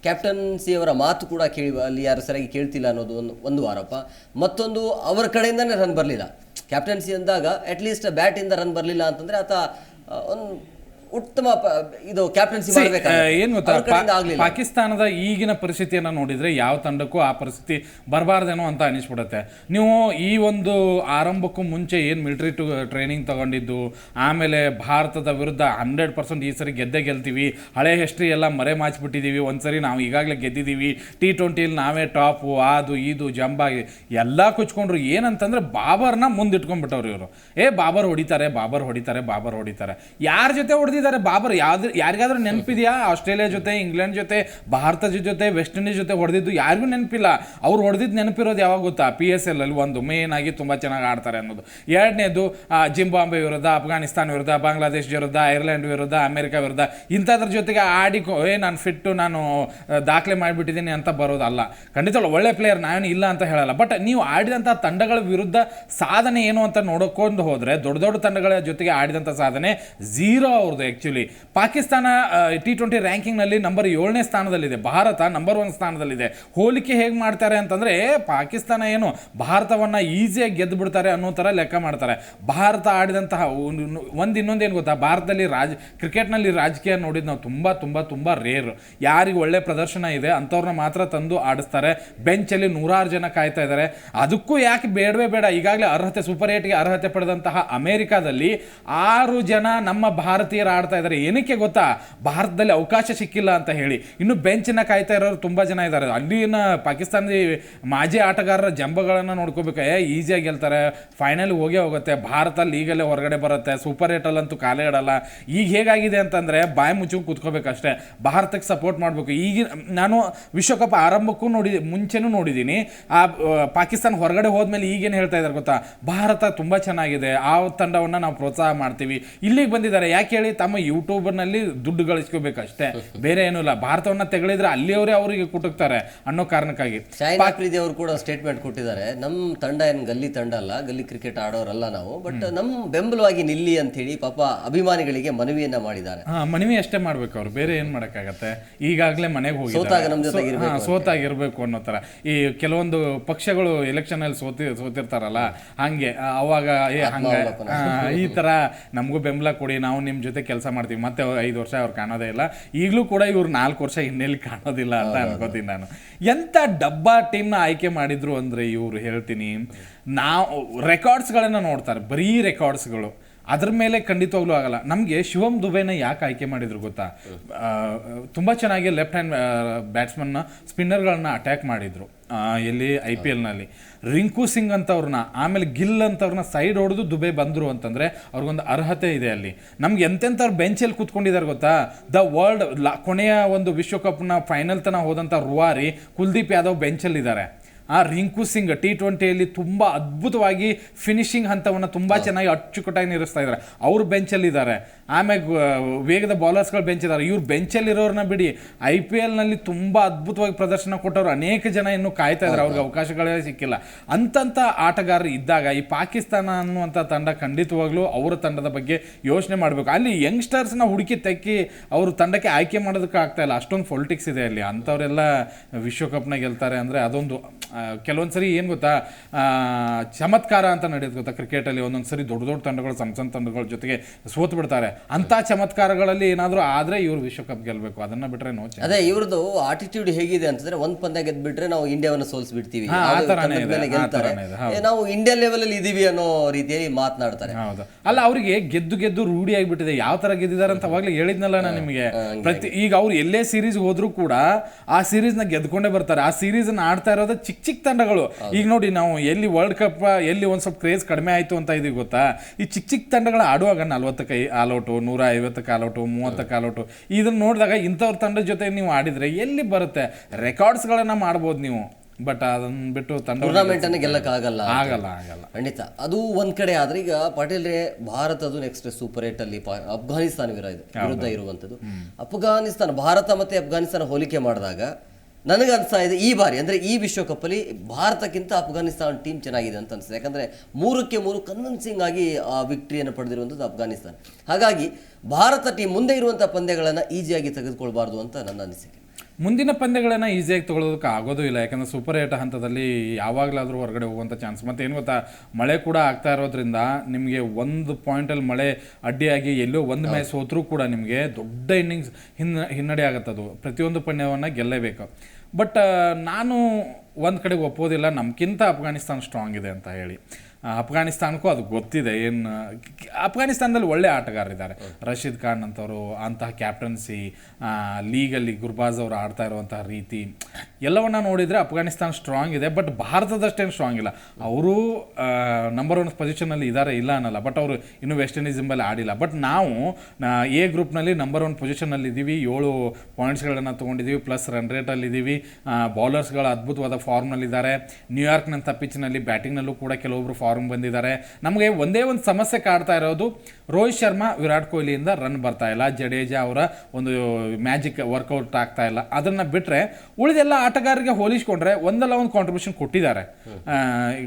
S1: ಕ್ಯಾಪ್ಟನ್ಸಿಯವರ ಮಾತು ಕೂಡ ಕೇಳಿ, ಅಲ್ಲಿ ಯಾರು ಸರಿಯಾಗಿ ಕೇಳ್ತಿಲ್ಲ ಅನ್ನೋದು ಒಂದು ಒಂದು ಆರೋಪ. ಮತ್ತೊಂದು, ಅವರ ಕಡೆಯಿಂದನೇ ರನ್ ಬರಲಿಲ್ಲ. ಕ್ಯಾಪ್ಟನ್ಸಿ ಅಂದಾಗ ಅಟ್ಲೀಸ್ಟ್ ಬ್ಯಾಟಿಂದ ರನ್ ಬರಲಿಲ್ಲ ಅಂತಂದರೆ ಆತ ಒಂದು ಉತ್ತಮ ಇದು ಕ್ಯಾಪ್ಟನ್ಸಿ
S2: ಏನ್ ಗೊತ್ತಾ? ಪಾಕಿಸ್ತಾನದ ಈಗಿನ ಪರಿಸ್ಥಿತಿಯನ್ನ ನೋಡಿದ್ರೆ ಯಾವ ತಂಡಕ್ಕೂ ಆ ಪರಿಸ್ಥಿತಿ ಬರಬಾರ್ದೇನೋ ಅಂತ ಅನಿಸ್ಬಿಡುತ್ತೆ. ನೀವು ಈ ಒಂದು ಆರಂಭಕ್ಕೂ ಮುಂಚೆ ಏನು ಮಿಲಿಟರಿ ಟು ಟ್ರೈನಿಂಗ್ ತಗೊಂಡಿದ್ದು ಆಮೇಲೆ ಭಾರತದ ವಿರುದ್ಧ ಹಂಡ್ರೆಡ್ ಪರ್ಸೆಂಟ್ ಈ ಸರಿ ಗೆದ್ದೇ ಗೆಲ್ತೀವಿ ಹಳೆ ಹಿಸ್ಟ್ರಿ ಎಲ್ಲ ಮರೆ ಮಾಚ್ಬಿಟ್ಟಿದ್ದೀವಿ ಒಂದ್ಸರಿ ನಾವು ಈಗಾಗಲೇ ಗೆದ್ದಿದ್ದೀವಿ ಟಿ ಟ್ವೆಂಟಿಲಿ ನಾವೇ ಟಾಪು ಅದು ಇದು ಜಂಬಾಗಿ ಎಲ್ಲ ಕುಚ್ಕೊಂಡ್ರು ಏನಂತಂದ್ರೆ ಬಾಬರ್ನ ಮುಂದಿಟ್ಕೊಂಡ್ಬಿಟ್ಟವ್ರು ಇವರು. ಏ ಬಾಬರ್ ಹೊಡಿತಾರೆ ಬಾಬರ್ ಹೊಡಿತಾರೆ ಬಾಬರ್ ಹೊಡಿತಾರೆ. ಯಾರ ಜೊತೆ ಹೊಡೆದಿದ್ದಾರೆ ಬಾಬರ್, ಯಾವ್ದು ಯಾರಿಗಾದ್ರೂ ನೆನಪಿದೆಯಾ? ಆಸ್ಟ್ರೇಲಿಯಾ ಜೊತೆ, ಇಂಗ್ಲೆಂಡ್ ಜೊತೆ, ಭಾರತದ ಜೊತೆ, ವೆಸ್ಟ್ ಇಂಡೀಸ್ ಜೊತೆ ಹೊಡೆದಿದ್ದು ಯಾರಿಗೂ ನೆನಪಿಲ್ಲ. ಅವ್ರು ಹೊಡೆದಿದ್ದು ನೆನಪಿರೋದು ಯಾವಾಗ ಗೊತ್ತಾ? ಪಿ ಎಸ್ ಎಲ್ ಅಲ್ಲಿ ಒಂದು ಮೇನ್ ಆಗಿ ತುಂಬ ಚೆನ್ನಾಗಿ ಆಡ್ತಾರೆ ಅನ್ನೋದು. ಎರಡನೇದು ಜಿಂಬಾಂಬೆ ವಿರುದ್ಧ ಅಫ್ಘಾನಿಸ್ತಾನ ವಿರುದ್ಧ, ಬಾಂಗ್ಲಾದೇಶ್ ವಿರುದ್ಧ, ಐರ್ಲೆಂಡ್ ವಿರುದ್ಧ, ಅಮೆರಿಕ ವಿರುದ್ಧ, ಇಂಥದ್ರ ಜೊತೆಗೆ ಆಡಿಕೊ ಏ, ನಾನು ಫಿಟ್ಟು ನಾನು ದಾಖಲೆ ಮಾಡಿಬಿಟ್ಟಿದ್ದೀನಿ ಅಂತ ಬರೋದಲ್ಲ. ಖಂಡಿತ ಒಳ್ಳೆ ಪ್ಲೇಯರ್ ನಾನು ಇಲ್ಲ ಅಂತ ಹೇಳಲ್ಲ. ಬಟ್ ನೀವು ಆಡಿದಂಥ ತಂಡಗಳ ವಿರುದ್ಧ ಸಾಧನೆ ಏನು ಅಂತ ನೋಡ್ಕೊಂಡು ಹೋದರೆ, ದೊಡ್ಡ ದೊಡ್ಡ ತಂಡಗಳ ಜೊತೆಗೆ ಆಡಿದಂಥ ಸಾಧನೆ ಝೀರೋ ಅವ್ರದ್ದು. ಆ್ಯಕ್ಚುಲಿ ಪಾಕಿಸ್ತಾನ ಟಿ ಟ್ವೆಂಟಿ ರ್ಯಾಂಕಿಂಗ್ನಲ್ಲಿ ನಂಬರ್ ಏಳನೇ ಸ್ಥಾನದಲ್ಲಿದೆ. ಭಾರತ ನಂಬರ್ ಒನ್ ಸ್ಥಾನದಲ್ಲಿದೆ. ಹೋಲಿಕೆ ಹೇಗೆ ಮಾಡ್ತಾರೆ ಅಂತಂದರೆ, ಪಾಕಿಸ್ತಾನ ಏನು ಭಾರತವನ್ನು ಈಸಿಯಾಗಿ ಗೆದ್ದು ಬಿಡ್ತಾರೆ ಅನ್ನೋ ಥರ ಲೆಕ್ಕ ಮಾಡ್ತಾರೆ. ಭಾರತ ಆಡಿದಂತಹ ಒಂದು ಇನ್ನೊಂದು ಏನು ಗೊತ್ತಾ? ಭಾರತದಲ್ಲಿ ರಾಜ ಕ್ರಿಕೆಟ್ನಲ್ಲಿ ರಾಜಕೀಯ ನೋಡಿದ್ದು ನಾವು ತುಂಬ ತುಂಬ ತುಂಬ ರೇರ್ ಯಾರಿಗೆ ಒಳ್ಳೆ ಪ್ರದರ್ಶನ ಇದೆ, ಅಂಥವ್ರನ್ನ ಮಾತ್ರ ತಂದು ಆಡಿಸ್ತಾರೆ. ಬೆಂಚಲ್ಲಿ ನೂರಾರು ಜನ ಕಾಯ್ತಾ ಇದ್ದಾರೆ ಅದಕ್ಕೂ ಯಾಕೆ ಬೇಡವೇ ಬೇಡ? ಈಗಾಗಲೇ ಅರ್ಹತೆ ಸೂಪರ್ ಏಟ್ಗೆ ಅರ್ಹತೆ ಪಡೆದಂತಹ ಅಮೆರಿಕಾದಲ್ಲಿ ಆರು ಜನ ನಮ್ಮ ಭಾರತೀಯರು ಆಡ್ತಾ ಇದ್ದಾರೆ. ಏನಕ್ಕೆ ಗೊತ್ತಾ? ಭಾರತದಲ್ಲಿ ಅವಕಾಶ ಸಿಕ್ಕಿಲ್ಲ ಅಂತ ಹೇಳಿ. ಇನ್ನು ಬೆಂಚನ್ನ ಕಾಯ್ತಾ ಇರೋರು ತುಂಬ ಜನ ಇದ್ದಾರೆ. ಅಲ್ಲಿನ ಪಾಕಿಸ್ತಾನದ ಮಾಜಿ ಆಟಗಾರರ ಜಂಬಗಳನ್ನು ನೋಡ್ಕೋಬೇಕು. ಏ ಈಸಿಯಾಗಿ ಗೆಲ್ತಾರೆ ಫೈನಲ್ ಹೋಗೇ ಹೋಗುತ್ತೆ. ಭಾರತ ಲೀಗಲ್ಲೇ ಹೊರಗಡೆ ಬರುತ್ತೆ. ಸೂಪರ್ ಏಟಲ್ಲಂತೂ ಕಾಲೇ ಇಡಲ್ಲ. ಈಗ ಹೇಗಾಗಿದೆ ಅಂತಂದರೆ ಬಾಯಿ ಮುಚ್ಚು ಕೂತ್ಕೋಬೇಕಷ್ಟೇ ಭಾರತಕ್ಕೆ ಸಪೋರ್ಟ್ ಮಾಡಬೇಕು. ಈಗಿನ, ನಾನು ವಿಶ್ವಕಪ್ ಆರಂಭಕ್ಕೂ ನೋಡಿ ಮುಂಚೆನೂ ನೋಡಿದ್ದೀನಿ ಆ, ಪಾಕಿಸ್ತಾನ ಹೊರಗಡೆ ಹೋದ್ಮೇಲೆ ಈಗೇನು ಹೇಳ್ತಾ ಇದ್ದಾರೆ ಗೊತ್ತಾ? ಭಾರತ ತುಂಬ ಚೆನ್ನಾಗಿದೆ. ಆ ತಂಡವನ್ನು ನಾವು ಪ್ರೋತ್ಸಾಹ ಮಾಡ್ತೀವಿ. ಇಲ್ಲಿಗೆ ಬಂದಿದ್ದಾರೆ. ಯಾಕೆ ಹೇಳಿ? ತಮ್ಮ ಯೂಟ್ಯೂಬ್ನಲ್ಲಿ ದುಡ್ಡು ಗಳಿಸ್ಕೋಬೇಕಷ್ಟೇ. ಬೇರೆ ಏನೂ ಇಲ್ಲ. ಭಾರತವನ್ನ ತೆಗಳಿದ್ರೆ ಅಲ್ಲಿಯವರೇ ಅವರಿಗೆ ಕುಟುಕ್ತಾರೆ ಅನ್ನೋ ಕಾರಣಕ್ಕಾಗಿ.
S1: ಶಾಹಿನ್ ಅವರು ಕೂಡ ಸ್ಟೇಟ್ಮೆಂಟ್ ಕೊಟ್ಟಿದ್ದಾರೆ. ನಮ್ಮ ತಂಡ ಏನು ಗಲ್ಲಿ ತಂಡ ಅಲ್ಲ ಗಲ್ಲಿ ಕ್ರಿಕೆಟ್ ಆಡೋರಲ್ಲ ನಾವು ಬಟ್ ನಮ್ಮ ಬೆಂಬಲವಾಗಿ ನಿಲ್ಲಿ ಅಂತ ಹೇಳಿ ಪಾಪ ಅಭಿಮಾನಿಗಳಿಗೆ ಮನವಿಯನ್ನ ಮಾಡಿದ್ದಾರೆ.
S2: ಹಾ ಮನವಿ ಅಷ್ಟೇ ಮಾಡ್ಬೇಕು ಅವ್ರು. ಬೇರೆ ಏನ್ ಮಾಡಕ್ಕಾಗತ್ತೆ? ಈಗಾಗಲೇ ಮನೆಗೆ
S1: ಸೋತಾಗ ನಮ್ ಜೊತೆಗೆ
S2: ಹೋಗಿ ಸೋತಾಗಿರ್ಬೇಕು ಅನ್ನೋ ತರ. ಈ ಕೆಲವೊಂದು ಪಕ್ಷಗಳು ಎಲೆಕ್ಷನ್ ಅಲ್ಲಿ ಸೋತಿ ಸೋತಿರ್ತಾರಲ್ಲ ಹಂಗೆ ಆ, ಅವಾಗ ಏ ಹಂಗ. ಆ, ಈ ತರ ನಮಗೂ ಬೆಂಬಲ ಕೊಡಿ ನಾವು ನಿಮ್ ಜೊತೆ ಕೆಲಸ ಕೆಲಸ ಮಾಡ್ತೀವಿ. ಮತ್ತೆ ಐದು ವರ್ಷ ಅವ್ರು ಕಾಣೋದೇ ಇಲ್ಲ. ಈಗಲೂ ಕೂಡ ಇವ್ರು ನಾಲ್ಕು ವರ್ಷ ಇನ್ನೆಲ್ಲಿ ಕಾಣೋದಿಲ್ಲ ಅಂತ ಅನ್ಕೋತೀನಿ ನಾನು. ಎಂತ ಡಬ್ಬಾ ಟೀಮ್ನ ಆಯ್ಕೆ ಮಾಡಿದ್ರು ಅಂದ್ರೆ ಇವ್ರು ಹೇಳ್ತೀನಿ. ನಾವು ರೆಕಾರ್ಡ್ಸ್ಗಳನ್ನು ನೋಡ್ತಾರೆ. ಬರೀ ರೆಕಾರ್ಡ್ಸ್ಗಳು. ಅದ್ರ ಮೇಲೆ ಖಂಡಿತವಾಗ್ಲೂ ಆಗಲ್ಲ. ನಮಗೆ ಶಿವಮ್ ದುಬೆನ ಯಾಕೆ ಆಯ್ಕೆ ಮಾಡಿದ್ರು ಗೊತ್ತಾ? ತುಂಬಾ ಚೆನ್ನಾಗಿ ಲೆಫ್ಟ್ ಹ್ಯಾಂಡ್ ಬ್ಯಾಟ್ಸ್ಮನ್ನ ಸ್ಪಿನ್ನರ್ಗಳನ್ನ ಅಟ್ಯಾಕ್ ಮಾಡಿದ್ರು. ಎಲ್ಲಿ ಐ ಪಿ ಎಲ್ನಲ್ಲಿ ರಿಂಕು ಸಿಂಗ್ ಅಂತವ್ರನ್ನ, ಆಮೇಲೆ ಗಿಲ್ ಅಂತವ್ರನ್ನ ಸೈಡ್ ಹೊಡೆದು ದುಬೆ ಬಂದರು ಅಂತಂದರೆ ಅವ್ರಿಗೊಂದು ಅರ್ಹತೆ ಇದೆ ಅಲ್ಲಿ. ನಮ್ಗೆ ಎಂತೆಂಥವ್ರು ಬೆಂಚಲ್ಲಿ ಕೂತ್ಕೊಂಡಿದ್ದಾರೆ ಗೊತ್ತಾ? ದ ವರ್ಲ್ಡ್ ಕೊನೆಯ ಒಂದು ವಿಶ್ವಕಪ್ನ ಫೈನಲ್ ತನ ಹೋದಂಥ ರುವಾರಿ ಕುಲ್ದೀಪ್ ಯಾದವ್ ಬೆಂಚಲ್ಲಿದ್ದಾರೆ. ಆ ರಿಂಕು ಸಿಂಗ್ ಟಿ ಟ್ವೆಂಟಿಯಲ್ಲಿ ತುಂಬ ಅದ್ಭುತವಾಗಿ ಫಿನಿಶಿಂಗ್ ಹಂತವನ್ನು ತುಂಬ ಚೆನ್ನಾಗಿ ಅಚ್ಚುಕಟ್ಟಾಗಿ ನಿರ್ಸ್ತಾ ಇದ್ದಾರೆ. ಅವ್ರು ಬೆಂಚಲ್ಲಿದ್ದಾರೆ. ಆಮೇಲೆ ವೇಗದ ಬೌಲರ್ಸ್ಗಳು ಬೆಂಚ್ ಇದ್ದಾರೆ ಇವ್ರು ಬೆಂಚಲ್ಲಿರೋರನ್ನ ಬಿಡಿ. ಐ ಪಿ ಎಲ್ನಲ್ಲಿ ತುಂಬ ಅದ್ಭುತವಾಗಿ ಪ್ರದರ್ಶನ ಕೊಟ್ಟವರು ಅನೇಕ ಜನ ಇನ್ನೂ ಕಾಯ್ತಾ ಇದ್ದಾರೆ. ಅವ್ರಿಗೆ ಅವಕಾಶಗಳೇ ಸಿಕ್ಕಿಲ್ಲ. ಅಂತಂಥ ಆಟಗಾರರು ಇದ್ದಾಗ ಈ ಪಾಕಿಸ್ತಾನ ಅನ್ನುವಂಥ ತಂಡ ಖಂಡಿತವಾಗ್ಲೂ ಅವರ ತಂಡದ ಬಗ್ಗೆ ಯೋಚನೆ ಮಾಡಬೇಕು. ಅಲ್ಲಿ ಯಂಗ್ಸ್ಟರ್ಸ್ನ ಹುಡುಕಿ ತೆಕ್ಕಿ ಅವರು ತಂಡಕ್ಕೆ ಆಯ್ಕೆ ಮಾಡೋದಕ್ಕೆ ಆಗ್ತಾ ಇಲ್ಲ. ಅಷ್ಟೊಂದು ಪೊಲಿಟಿಕ್ಸ್ ಇದೆ ಅಲ್ಲಿ. ಅಂಥವರೆಲ್ಲ ವಿಶ್ವಕಪ್ನ ಗೆಲ್ತಾರೆ ಅಂದರೆ ಅದೊಂದು ಕೆಲವೊಂದು ಸರಿ ಏನು ಗೊತ್ತಾ? ಚಮತ್ಕಾರ ಅಂತ ನಡೆಯುತ್ತೆ ಗೊತ್ತಾ ಕ್ರಿಕೆಟಲ್ಲಿ? ಒಂದೊಂದು ಸರಿ ದೊಡ್ಡ ದೊಡ್ಡ ತಂಡಗಳು ಸಣ್ಣ ಸಣ್ಣ ತಂಡಗಳ ಜೊತೆಗೆ ಸೋತು ಬಿಡ್ತಾರೆ. ಅಂಥ ಚಮತ್ಕಾರಗಳಲ್ಲಿ ಏನಾದರೂ ಆದರೆ ಇವರು ವಿಶ್ವಕಪ್ ಗೆಲ್ಲಬೇಕು ಅದನ್ನು ಬಿಟ್ಟರೆ ನೋಚ
S1: ಅದೇ ಇವ್ರದ್ದು ಆಟಿಟ್ಯೂಡ್ ಹೇಗಿದೆ ಅಂತಂದ್ರೆ ಒಂದ್ ಪಂದ್ಯ ಗೆದ್ಬಿಟ್ರೆ ನಾವು ಇಂಡಿಯಾವನ್ನು ಸೋಲಿಸ್ಬಿಡ್ತೀವಿ. ನಾವು ಇಂಡಿಯಾ ಲೆವೆಲಲ್ಲಿ ಇದೀವಿ ಅನ್ನೋ ರೀತಿಯಲ್ಲಿ ಮಾತನಾಡ್ತಾರೆ.
S2: ಹೌದು. ಅಲ್ಲ ಅವರಿಗೆ ಗೆದ್ದು ಗೆದ್ದು ರೂಢಿ ಆಗಿಬಿಟ್ಟಿದೆ. ಯಾವ ತರ ಗೆದ್ದಿದ್ದಾರೆ ಅಂತ ಅವಾಗಲೇ ಹೇಳಿದ್ನಲ್ಲ ನಾನು ನಿಮಗೆ. ಪ್ರತಿ ಈಗ ಅವ್ರು ಎಲ್ಲೇ ಸೀರೀಸ್ ಹೋದ್ರು ಕೂಡ ಆ ಸೀರೀಸ್ನ ನ ಗೆದ್ಕೊಂಡೇ ಬರ್ತಾರೆ. ಆ ಸೀರೀಸ್ನ ಆಡ್ತಾ ಇರೋದು ಚಿಕ್ಕ ಚಿಕ್ಕ ತಂಡಗಳು. ಈಗ ನೋಡಿ ನಾವು ಎಲ್ಲಿ ವರ್ಲ್ಡ್ ಕಪ್ ಎಲ್ಲಿ ಒಂದು ಸ್ವಲ್ಪ ಕ್ರೇಜ್ ಕಡಿಮೆ ಆಯ್ತು ಅಂತ ಇದೀವಿ ಗೊತ್ತಾ? ಈ ಚಿಕ್ಕ ಚಿಕ್ಕ ತಂಡಗಳು ಆಡುವಾಗ ನಲ್ವತ್ತಕ್ಕೆ ಆಲೌಟು ನೂರ ಐವತ್ತಕ್ಕೆ ಆಲೌಟು ಮೂವತ್ತಕ್ಕೆ ಆಲೌಟು ಇದನ್ನ ನೋಡಿದಾಗ ಇಂಥವ್ರ ತಂಡದ ಜೊತೆ ನೀವು ಆಡಿದ್ರೆ ಎಲ್ಲಿ ಬರುತ್ತೆ? ರೆಕಾರ್ಡ್ಸ್ಗಳನ್ನು ಮಾಡ್ಬೋದು ನೀವು. ಬಟ್ ಅದನ್ನ ಬಿಟ್ಟು ತಂಡ
S1: ಟೂರ್ನಮೆಂಟ್ ಅನ್ನ ಗೆಲ್ಲಕ್ ಆಗಲ್ಲ
S2: ಆಗಲ್ಲ ಆಗಲ್ಲ.
S1: ಖಂಡಿತ. ಅದು ಒಂದ್ ಕಡೆ ಆದ್ರೆ ಈಗ ಪಾಟೀಲ್ರೆ ಭಾರತದು ನೆಕ್ಸ್ಟ್ ಸೂಪರ್ ಏಟ್ ಅಲ್ಲಿ ಅಫ್ಘಾನಿಸ್ತಾನ ವಿರ- ವಿರುದ್ಧ ಇರುವಂತದ್ದು. ಅಫ್ಘಾನಿಸ್ತಾನ ಭಾರತ ಮತ್ತೆ ಅಫ್ಘಾನಿಸ್ತಾನ ಹೋಲಿಕೆ ಮಾಡಿದಾಗ ನನಗೆ ಅನಿಸ್ತಾ ಇದೆ ಈ ಬಾರಿ, ಅಂದರೆ ಈ ವಿಶ್ವಕಪ್ಪಲ್ಲಿ ಭಾರತಕ್ಕಿಂತ ಅಫ್ಘಾನಿಸ್ತಾನ್ ಟೀಮ್ ಚೆನ್ನಾಗಿದೆ ಅಂತ ಅನಿಸ್ತದೆ ಯಾಕಂದರೆ ಮೂರಕ್ಕೆ ಮೂರು ಕನ್ವಿನ್ಸಿಂಗ್ ಆಗಿ ವಿಕ್ಟ್ರಿಯನ್ನು ಪಡೆದಿರುವಂಥದ್ದು ಅಫ್ಘಾನಿಸ್ತಾನ್. ಹಾಗಾಗಿ ಭಾರತ ಟೀಮ್ ಮುಂದೆ ಇರುವಂಥ ಪಂದ್ಯಗಳನ್ನು ಈಸಿಯಾಗಿ ತೆಗೆದುಕೊಳ್ಬಾರ್ದು ಅಂತ ನನ್ನ ಅನಿಸಿಕೆ.
S2: ಮುಂದಿನ ಪಂದ್ಯಗಳನ್ನು ಈಸಿಯಾಗಿ ತಗೊಳ್ಳೋದಕ್ಕೆ ಆಗೋದು ಇಲ್ಲ ಯಾಕಂದ್ರೆ ಸೂಪರ್ ಏಟ್ ಹಂತದಲ್ಲಿ ಯಾವಾಗಲಾದರೂ ಹೊರಗಡೆ ಹೋಗುವಂಥ ಚಾನ್ಸ್ ಮತ್ತೆ ಏನು ಗೊತ್ತಾ ಮಳೆ ಕೂಡ ಆಗ್ತಾ ಇರೋದ್ರಿಂದ ನಿಮಗೆ ಒಂದು ಪಾಯಿಂಟಲ್ಲಿ ಮಳೆ ಅಡ್ಡಿಯಾಗಿ ಎಲ್ಲೋ ಒಂದು ಮ್ಯಾಚ್ ಹೋದರೂ ಕೂಡ ನಿಮಗೆ ದೊಡ್ಡ ಇನ್ನಿಂಗ್ಸ್ ಹಿನ್ನ ಹಿನ್ನಡೆ ಆಗುತ್ತದು. ಪ್ರತಿಯೊಂದು ಪಂದ್ಯವನ್ನು ಗೆಲ್ಲೇಬೇಕು ಬಟ್ ನಾನು ಒಂದು ಕಡೆಗೆ ಒಪ್ಪೋದಿಲ್ಲ ನಮ್ಗಿಂತ ಅಫ್ಘಾನಿಸ್ತಾನ್ ಸ್ಟ್ರಾಂಗ್ ಇದೆ ಅಂತ ಹೇಳಿ. ಅಫ್ಘಾನಿಸ್ತಾನಕ್ಕೂ ಅದು ಗೊತ್ತಿದೆ ಏನು ಅಫ್ಘಾನಿಸ್ತಾನದಲ್ಲಿ ಒಳ್ಳೆ ಆಟಗಾರರಿದ್ದಾರೆ. ರಶೀದ್ ಖಾನ್ ಅಂತವರು, ಅಂತಹ ಕ್ಯಾಪ್ಟನ್ಸಿ ಲೀಗಲ್ಲಿ ಗುರ್ಬಾಜ್ ಅವರು ಆಡ್ತಾ ಇರುವಂತಹ ರೀತಿ, ಎಲ್ಲವನ್ನ ನೋಡಿದರೆ ಅಫ್ಘಾನಿಸ್ತಾನ ಸ್ಟ್ರಾಂಗ್ ಇದೆ ಬಟ್ ಭಾರತದಷ್ಟೇನು ಸ್ಟ್ರಾಂಗ್ ಇಲ್ಲ. ಅವರು ನಂಬರ್ ಒನ್ ಪೊಸಿಷನಲ್ಲಿ ಇದ್ದಾರೆ ಇಲ್ಲ ಅನ್ನಲ್ಲ ಬಟ್ ಅವರು ಇನ್ನೂ ವೆಸ್ಟ್ ಇಂಡೀಸಿಂಬಲ್ಲಿ ಆಡಿಲ್ಲ. ಬಟ್ ನಾವು ಎ ಗ್ರೂಪ್ನಲ್ಲಿ ನಂಬರ್ ಒನ್ ಪೊಸಿಷನಲ್ಲಿ ಇದ್ದೀವಿ ಏಳು ಪಾಯಿಂಟ್ಸ್ಗಳನ್ನು ತೊಗೊಂಡಿದ್ದೀವಿ ಪ್ಲಸ್ ರನ್ ರೇಟಲ್ಲಿ ಇದ್ದೀವಿ ಬೌಲರ್ಸ್ಗಳು ಅದ್ಭುತವಾದ ಫಾರ್ಮ್ನಲ್ಲಿದ್ದಾರೆ ನ್ಯೂಯಾರ್ಕ್ನಂಥ ಪಿಚ್ನಲ್ಲಿ ಬ್ಯಾಟಿಂಗ್ನಲ್ಲೂ ಕೂಡ ಕೆಲವೊಬ್ಬರು ಫಾರ್ಮ್ ಬಂದಿದ್ದಾರೆ. ನಮಗೆ ಒಂದೇ ಒಂದು ಸಮಸ್ಯೆ ಕಾಡ್ತಾ ಇರೋದು ರೋಹಿತ್ ಶರ್ಮಾ, ವಿರಾಟ್ ಕೊಹ್ಲಿಯಿಂದ ರನ್ ಬರ್ತಾ ಇಲ್ಲ. ಜಡೇಜಾ ಅವರ ಒಂದು ಮ್ಯಾಜಿಕ್ ವರ್ಕೌಟ್ ಆಗ್ತಾ ಇಲ್ಲ. ಅದನ್ನು ಬಿಟ್ಟರೆ ಉಳಿದೆಲ್ಲ ಆಟಗಾರರಿಗೆ ಹೋಲಿಸ್ಕೊಂಡ್ರೆ ಒಂದಲ್ಲ ಒಂದು ಕಾಂಟ್ರಿಬ್ಯೂಷನ್ ಕೊಟ್ಟಿದ್ದಾರೆ.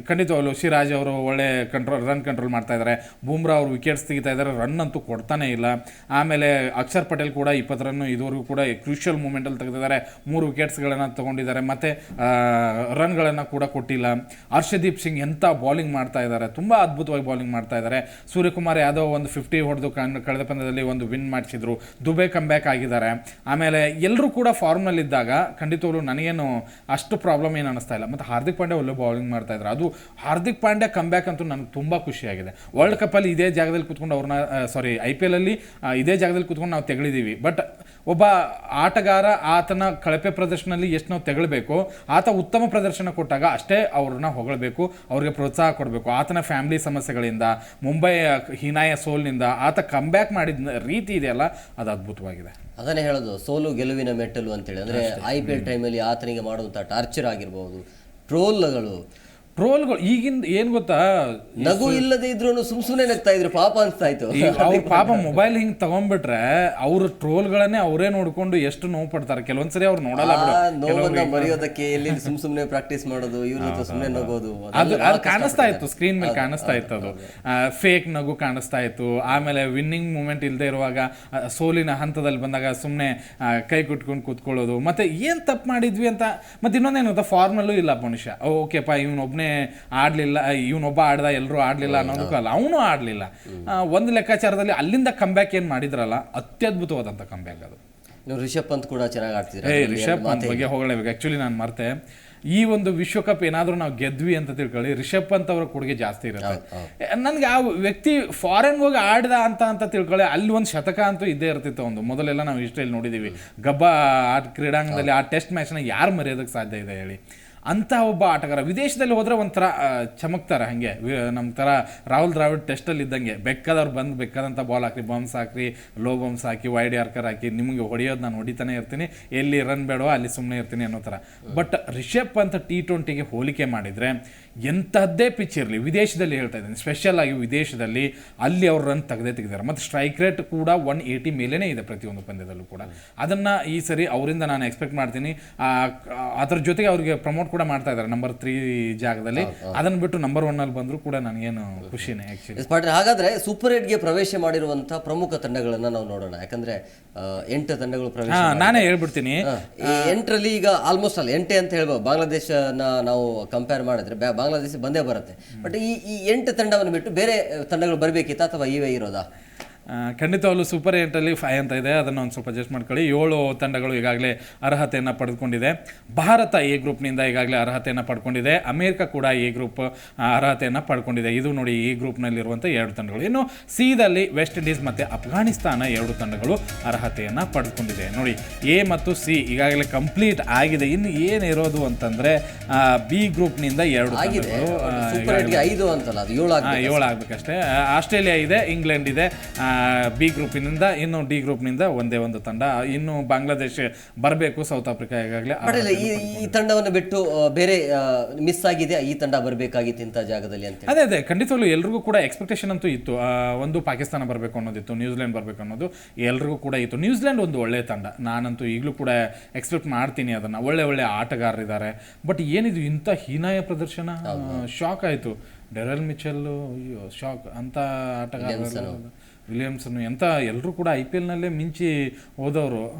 S2: ಖಂಡಿತ ಖಂಡಿತವಾಗ್ಲು ಸಿರಾಜ್ ಅವರು ಒಳ್ಳೆ ಕಂಟ್ರೋಲ್ ರನ್ ಕಂಟ್ರೋಲ್ ಮಾಡ್ತಾ ಇದ್ದಾರೆ. ಬೂಮ್ರಾ ಅವರು ವಿಕೆಟ್ಸ್ ತೆಗಿತಾ ಇದ್ದಾರೆ. ರನ್ ಅಂತೂ ಕೊಡ್ತಾನೆ ಇಲ್ಲ. ಆಮೇಲೆ ಅಕ್ಷರ್ ಪಟೇಲ್ ಕೂಡ ಇಪ್ಪತ್ತು ರನ್ ಇದುವರೆಗೂ ಕೂಡ ಕ್ರೂಷಿಯಲ್ ಮೂಮೆಂಟಲ್ಲಿ ತೆಗೆದಿದ್ದಾರೆ. ಮೂರು ವಿಕೆಟ್ಸ್ಗಳನ್ನು ತಗೊಂಡಿದ್ದಾರೆ. ಮತ್ತು ರನ್ಗಳನ್ನು ಕೂಡ ಕೊಟ್ಟಿಲ್ಲ. ಹರ್ಷದೀಪ್ ಸಿಂಗ್ ಎಂಥ ಬೌಲಿಂಗ್ ಮಾಡ್ತಾ ಇದ್ದಾರೆ. ತುಂಬ ಅದ್ಭುತವಾಗಿ ಬೌಲಿಂಗ್ ಮಾಡ್ತಾ ಇದ್ದಾರೆ. ಸೂರ್ಯಕುಮಾರ್ ಯಾದವ್ ಒಂದು ಫಿಫ್ಟಿ ಹೊಡೆದು ಕಳೆದ ಪಂದ್ಯದಲ್ಲಿ ಒಂದು ವಿನ್ ಮಾಡಿಸಿದ್ರು. ದುಬೈ ಕಂಬ್ಯಾಕ್ ಬ್ಯಾಕ್ ಆಗಿದ್ದಾರೆ. ಆಮೇಲೆ ಎಲ್ಲರೂ ಕೂಡ ಫಾರ್ಮ್ನಲ್ಲಿದ್ದಾಗ ಖಂಡಿತವಾಗ್ಲೂ ನನಗೇನು ಅಷ್ಟು ಪ್ರಾಬ್ಲಮ್ ಏನು ಅನಿಸ್ತಾ ಇಲ್ಲ. ಮತ್ತು ಹಾರ್ದಿಕ್ ಪಾಂಡ್ಯ ಒಳ್ಳೆ ಬೌಲಿಂಗ್ ಮಾಡ್ತಾ ಇದ್ದಾರೆ ಅದು ಹಾರ್ದಿಕ್ ಪಾಂಡ್ಯ ಕಮ್ ಬ್ಯಾಕ್ ಅಂತೂ ನನಗೆ ತುಂಬ ಖುಷಿಯಾಗಿದೆ ವರ್ಲ್ಡ್ ಕಪ್ಪಲ್ಲಿ ಇದೇ ಜಾಗದಲ್ಲಿ ಕೂತ್ಕೊಂಡು ಅವ್ರನ್ನ ಸಾರಿ ಐ ಪಿ ಎಲಲ್ಲಿ ಇದೇ ಜಾಗದಲ್ಲಿ ಕೂತ್ಕೊಂಡು ನಾವು ತೆಗಳಿದ್ದೀವಿ ಬಟ್ ಒಬ್ಬ ಆಟಗಾರ ಆತನ ಕಳಪೆ ಪ್ರದರ್ಶನದಲ್ಲಿ ಎಷ್ಟು ನಾವು ತೆಗಳಬೇಕು ಆತ ಉತ್ತಮ ಪ್ರದರ್ಶನ ಕೊಟ್ಟಾಗ ಅಷ್ಟೇ ಅವ್ರನ್ನ ಹೊಗಳಬೇಕು ಅವ್ರಿಗೆ ಪ್ರೋತ್ಸಾಹ ಕೊಡಬೇಕು. ಆತನ ಫ್ಯಾಮಿಲಿ ಸಮಸ್ಯೆಗಳಿಂದ ಮುಂಬೈ ಹೀನಾಯ ಸೋಲ್ನಿಂದ ಆತ ಕಮ್ ಬ್ಯಾಕ್ ಮಾಡಿದ ರೀತಿ ಇದೆಯಲ್ಲ ಅದು ಅದ್ಭುತವಾಗಿದೆ.
S1: ಅದನ್ನೇ ಹೇಳೋದು ಸೋಲು ಗೆಲುವಿನ ಮೆಟ್ಟಲು ಅಂತೇಳಿ. ಅಂದರೆ ಐ ಪಿ ಎಲ್ ಟೈಮಲ್ಲಿ ಆತನಿಗೆ ಮಾಡುವಂಥ ಟಾರ್ಚರ್ ಆಗಿರ್ಬೋದು ಟ್ರೋಲ್ಗಳು
S2: ಟ್ರೋಲ್ಗಳು ಈಗಿಂದ ಏನ್ ಗೊತ್ತಾ?
S1: ನಗು ಇಲ್ಲದೆ ಇದ್ರು ಸುಮ್ ಸುಮ್ಮನೆ ನಗ್ತಾ ಇದ್ರು ಪಾಪ ಅನ್ಸ್ತಾ ಇತ್ತು
S2: ಅವ್ರ ಪಾಪ ಮೊಬೈಲ್ ಹಿಂಗ್ ತಗೊಂಡ್ಬಿಟ್ರೆ ಅವ್ರ ಟ್ರೋಲ್ಗಳನ್ನೇ ಅವರೇ ನೋಡ್ಕೊಂಡು ಎಷ್ಟು ನೋವು ಪಡ್ತಾರೆ. ಕೆಲವೊಂದ್ಸರಿ ಅವ್ರು ನೋಡಲ್ಲ
S1: ನೋವನ್ನ ಮರೆಯೋದಕ್ಕೆ ಎಲ್ಲಿ ಸುಮ್ ಸುಮ್ನೆ ಪ್ರಾಕ್ಟೀಸ್ ಮಾಡೋದು ಇವ್ರ ಸುಮ್ನೆ ನಗೋದು
S2: ಅದು ಅದು ಕಾಣಿಸ್ತಾ ಇತ್ತು ಸ್ಕ್ರೀನ್ ಮೇಲೆ ಕಾಣಿಸ್ತಾ ಇತ್ತು ಅದು. ಫೇಕ್ ನಗು ಕಾಣಿಸ್ತಾ ಇತ್ತು. ಆಮೇಲೆ ವಿನ್ನಿಂಗ್ ಮೂಮೆಂಟ್ ಇಲ್ಲದೆ ಇರುವಾಗ ಸೋಲಿನ ಹಂತದಲ್ಲಿ ಬಂದಾಗ ಸುಮ್ಮನೆ ಕೈ ಕುಟ್ಕೊಂಡು ಕೂತ್ಕೊಳ್ಳೋದು. ಮತ್ತೆ ಏನ್ ತಪ್ಪು ಮಾಡಿದ್ವಿ ಅಂತ ಮತ್ತೆ ಇನ್ನೊಂದೇನು ಗೊತ್ತಾ? ಫಾರ್ಮಲ್ಲೂ ಇಲ್ಲ ಮನುಷ್ಯ. ಓಕೆಪ್ಪ ಇವನು ಒಬ್ಬನೇ ಆಡಲಿಲ್ಲ ಇವನೊಬ್ಬ ಆಡ್ದ ಎಲ್ಲರೂ ಆಡಲಿಲ್ಲ ಅನ್ನೋದಕ್ಕೂ ಅಲ್ಲ ಅವನು ಆಡಲಿಲ್ಲ. ಒಂದು ಲೆಕ್ಕಾಚಾರದಲ್ಲಿ ಅಲ್ಲಿಂದ ಕಂಬ್ಯಾಕ್ ಏನು ಮಾಡಿದ್ರಲ್ಲ ಅತ್ಯದ್ಭುತವಾದಂಥ ಕಂಬ್ಯಾಕ್ ಅದು.
S1: ನೀವು ರಿಷಬ್ ಪಂತ್ ಕೂಡ ಚೆನ್ನಾಗಿ ಆಡ್ತಿದ್ರೆ
S2: ಏ ರಿಷಬ್ ಪಂತ್ ಬಗ್ಗೆ ಹೋಗಲೇಬೇಕು ಆ್ಯಕ್ಚುಲಿ ನಾನು ಮರ್ತೆ ಈ ಒಂದು ವಿಶ್ವಕಪ್ ಏನಾದರೂ ನಾವು ಗೆದ್ವಿ ಅಂತ ತಿಳ್ಕೊಳ್ಳಿ ರಿಷಬ್ ಪಂತ್ ಅವರ ಕೊಡುಗೆ ಜಾಸ್ತಿ ಇರುತ್ತೆ. ನನಗೆ ಆ ವ್ಯಕ್ತಿ ಫಾರಿನ್ಗೆ ಹೋಗಿ ಆಡ್ದ ಅಂತ ಅಂತ ತಿಳ್ಕೊಳ್ಳಿ ಅಲ್ಲಿ ಒಂದು ಶತಕ ಅಂತೂ ಇದ್ದೇ ಇರ್ತಿತ್ತು ಒಂದು. ಮೊದಲೆಲ್ಲ ನಾವು ಇಷ್ಟ್ರೇಲಿ ನೋಡಿದೀವಿ. ಗಬ್ಬಾ ಆ ಕ್ರೀಡಾಂಗಣದಲ್ಲಿ ಆ ಟೆಸ್ಟ್ ಮ್ಯಾಚ್ನ ಯಾರು ಮರೆಯೋದಕ್ಕೆ ಸಾಧ್ಯ ಇದೆ ಹೇಳಿ. ಅಂತ ಒಬ್ಬ ಆಟಗಾರ. ವಿದೇಶದಲ್ಲಿ ಹೋದ್ರೆ ಒಂಥರ ಚಮಕ್ತಾರೆ ಹಾಗೆ. ನಮ್ಮ ಥರ ರಾಹುಲ್ ದ್ರಾವಿಡ್ ಟೆಸ್ಟಲ್ಲಿ ಇದ್ದಂಗೆ. ಬೆಕ್ಕದವ್ರು ಬಂದು ಬೆಕ್ಕದಂಥ ಬಾಲ್ ಹಾಕ್ರಿ ಬಮ್ಸ್ ಹಾಕಿ ಲೋ ಬಮ್ಸ್ ಹಾಕಿ ವೈಡ್ ಯಾರ್ಕರ್ ಹಾಕಿ ನಿಮಗೆ ಹೊಡೆಯೋದು ನಾನು ಹೊಡಿತಾನೆ ಇರ್ತೀನಿ. ಎಲ್ಲಿ ರನ್ ಬೇಡವೋ ಅಲ್ಲಿ ಸುಮ್ಮನೆ ಇರ್ತೀನಿ ಅನ್ನೋ ಥರ. ಬಟ್ ರಿಷಬ್ ಪಂತ್ ಟಿ ಟ್ವೆಂಟಿಗೆ ಹೋಲಿಕೆ ಮಾಡಿದರೆ ಎಂಥದ್ದೇ ಪಿಚ್ ಇರಲಿ ವಿದೇಶದಲ್ಲಿ ಹೇಳ್ತಾ ಇದ್ದೀನಿ ಸ್ಪೆಷಲ್ ಆಗಿ ವಿದೇಶದಲ್ಲಿ ಅಲ್ಲಿ ಅವ್ರು ರನ್ ತೆಗೆದೇ ತೆಗೆದಾರೆ ಮತ್ತು ಸ್ಟ್ರೈಕ್ ರೇಟ್ ಕೂಡ ಒನ್ ಏಯ್ಟಿ ಮೇಲೇ ಇದೆ ಪ್ರತಿಯೊಂದು ಪಂದ್ಯದಲ್ಲೂ ಕೂಡ. ಅದನ್ನು ಈ ಸರಿ ಅವರಿಂದ ನಾನು ಎಕ್ಸ್ಪೆಕ್ಟ್ ಮಾಡ್ತೀನಿ. ಆ, ಅದ್ರ ಜೊತೆಗೆ ಅವ್ರಿಗೆ ಪ್ರಮೋಟ್ ಕೂಡ ಮಾಡ್ತಾ ಇದ್ದಾರೆ ನಂಬರ್ ತ್ರೀ ಜಾಗದಲ್ಲಿ. ಅದನ್ನು ಬಿಟ್ಟು ನಂಬರ್ ಒನ್ನಲ್ಲಿ ಬಂದರೂ ಕೂಡ ನನಗೇನು ಖುಷಿನೇ ಆ್ಯಕ್ಚುಲಿ
S1: ಪಾಟೀಲ್ ಹಾಗಾದ್ರೆ ಸೂಪರ್ ಏಟ್ಗೆ ಪ್ರವೇಶ ಮಾಡಿರುವಂಥ ಪ್ರಮುಖ ತಂಡಗಳನ್ನು ನಾವು ನೋಡೋಣ. ಯಾಕಂದ್ರೆ ಎಂಟು ತಂಡಗಳು ಪ್ರವೇಶ
S2: ನಾನೇ ಹೇಳ್ಬಿಡ್ತೀನಿ.
S1: ಎಂಟರಲ್ಲಿ ಈಗ ಆಲ್ಮೋಸ್ಟ್ ಅಲ್ಲ ಎಂಟೆ ಅಂತ ಹೇಳ್ಬೋದು. ಬಾಂಗ್ಲಾದೇಶನ ನಾವು ಕಂಪೇರ್ ಮಾಡಿದ್ರೆ ಬ್ಯಾ- ಬಾಂಗ್ಲಾದೇಶ ಬಂದೇ ಬರುತ್ತೆ. ಬಟ್ ಈ ಈ ಎಂಟು ತಂಡವನ್ನು ಬಿಟ್ಟು ಬೇರೆ ತಂಡಗಳು ಬರಬೇಕಿತ್ತ ಅಥವಾ ಇವೇ ಇರೋದಾ?
S2: ಖಂಡಿತವಾಗ್ಲೂ ಸೂಪರ್ ಏಟಲ್ಲಿ ಫೈ ಅಂತ ಇದೆ. ಅದನ್ನು ಒಂದು ಸ್ವಲ್ಪ ಅಡ್ಜಸ್ಟ್ ಮಾಡ್ಕೊಳ್ಳಿ. ಏಳು ತಂಡಗಳು ಈಗಾಗಲೇ ಅರ್ಹತೆಯನ್ನು ಪಡೆದುಕೊಂಡಿದೆ. ಭಾರತ ಎ ಗ್ರೂಪ್ನಿಂದ ಈಗಾಗಲೇ ಅರ್ಹತೆಯನ್ನು ಪಡ್ಕೊಂಡಿದೆ. ಅಮೇರಿಕ ಕೂಡ ಎ ಗ್ರೂಪ್ ಅರ್ಹತೆಯನ್ನು ಪಡ್ಕೊಂಡಿದೆ. ಇದು ನೋಡಿ ಎ ಗ್ರೂಪ್ನಲ್ಲಿರುವಂಥ ಎರಡು ತಂಡಗಳು. ಇನ್ನು ಸಿದಲ್ಲಿ ವೆಸ್ಟ್ ಇಂಡೀಸ್ ಮತ್ತು ಅಫ್ಘಾನಿಸ್ತಾನ ಎರಡು ತಂಡಗಳು ಅರ್ಹತೆಯನ್ನು ಪಡೆದುಕೊಂಡಿದೆ. ನೋಡಿ ಎ ಮತ್ತು ಸಿ ಈಗಾಗಲೇ ಕಂಪ್ಲೀಟ್ ಆಗಿದೆ. ಇನ್ನು ಏನಿರೋದು ಅಂತಂದರೆ ಬಿ ಗ್ರೂಪ್ನಿಂದ ಎರಡು
S1: ಏಳು
S2: ಆಗಬೇಕಷ್ಟೇ. ಆಸ್ಟ್ರೇಲಿಯಾ ಇದೆ ಇಂಗ್ಲೆಂಡ್ ಇದೆ ಬಿ ಗ್ರೂಪಿನಿಂದ ಇನ್ನು ಡಿ ಗ್ರೂಪ್ನಿಂದ ಒಂದೇ ಒಂದು ತಂಡ. ಇನ್ನು ಬಾಂಗ್ಲಾದೇಶ ಬರಬೇಕು ಸೌತ್ ಆಫ್ರಿಕಾ ಈಗಾಗಲೇ
S1: ಈ ಈ ತಂಡವನ್ನು ಬಿಟ್ಟು ಬೇರೆ ಮಿಸ್ ಆಗಿದೆ ಈ ತಂಡ ಬರಬೇಕಾಗಿತ್ತು ಇಂಥ ಜಾಗದಲ್ಲಿ ಅಂತ
S2: ಅದೇ ಅದೇ ಖಂಡಿತವಾಗ್ಲೂ ಎಲ್ರಿಗೂ ಕೂಡ ಎಕ್ಸ್ಪೆಕ್ಟೇಷನ್ ಅಂತೂ ಇತ್ತು. ಒಂದು ಪಾಕಿಸ್ತಾನ ಬರಬೇಕು ಅನ್ನೋದಿತ್ತು ನ್ಯೂಜಿಲೆಂಡ್ ಬರಬೇಕು ಅನ್ನೋದು ಎಲ್ರಿಗೂ ಕೂಡ ಇತ್ತು. ನ್ಯೂಜಿಲೆಂಡ್ ಒಂದು ಒಳ್ಳೆ ತಂಡ. ನಾನಂತೂ ಈಗಲೂ ಕೂಡ ಎಕ್ಸ್ಪೆಕ್ಟ್ ಮಾಡ್ತೀನಿ ಅದನ್ನು. ಒಳ್ಳೆ ಒಳ್ಳೆ ಆಟಗಾರರಿದ್ದಾರೆ ಬಟ್ ಏನಿದು ಇಂಥ ಹೀನಾಯ ಪ್ರದರ್ಶನ? ಶಾಕ್ ಆಯಿತು. ಡೆರಲ್ ಮಿಚಲ್ಲು ಅಯ್ಯೋ ಶಾಕ್ ಅಂತ ಆಟಗಾರ ವಿಲಿಯಮ್ಸನ್ ಎಂತ ಎಲ್ಲರೂ ಕೂಡ ಐ ಪಿ ಎಲ್ನಲ್ಲೇ ಮಿಂಚಿ ಹೋದವರು.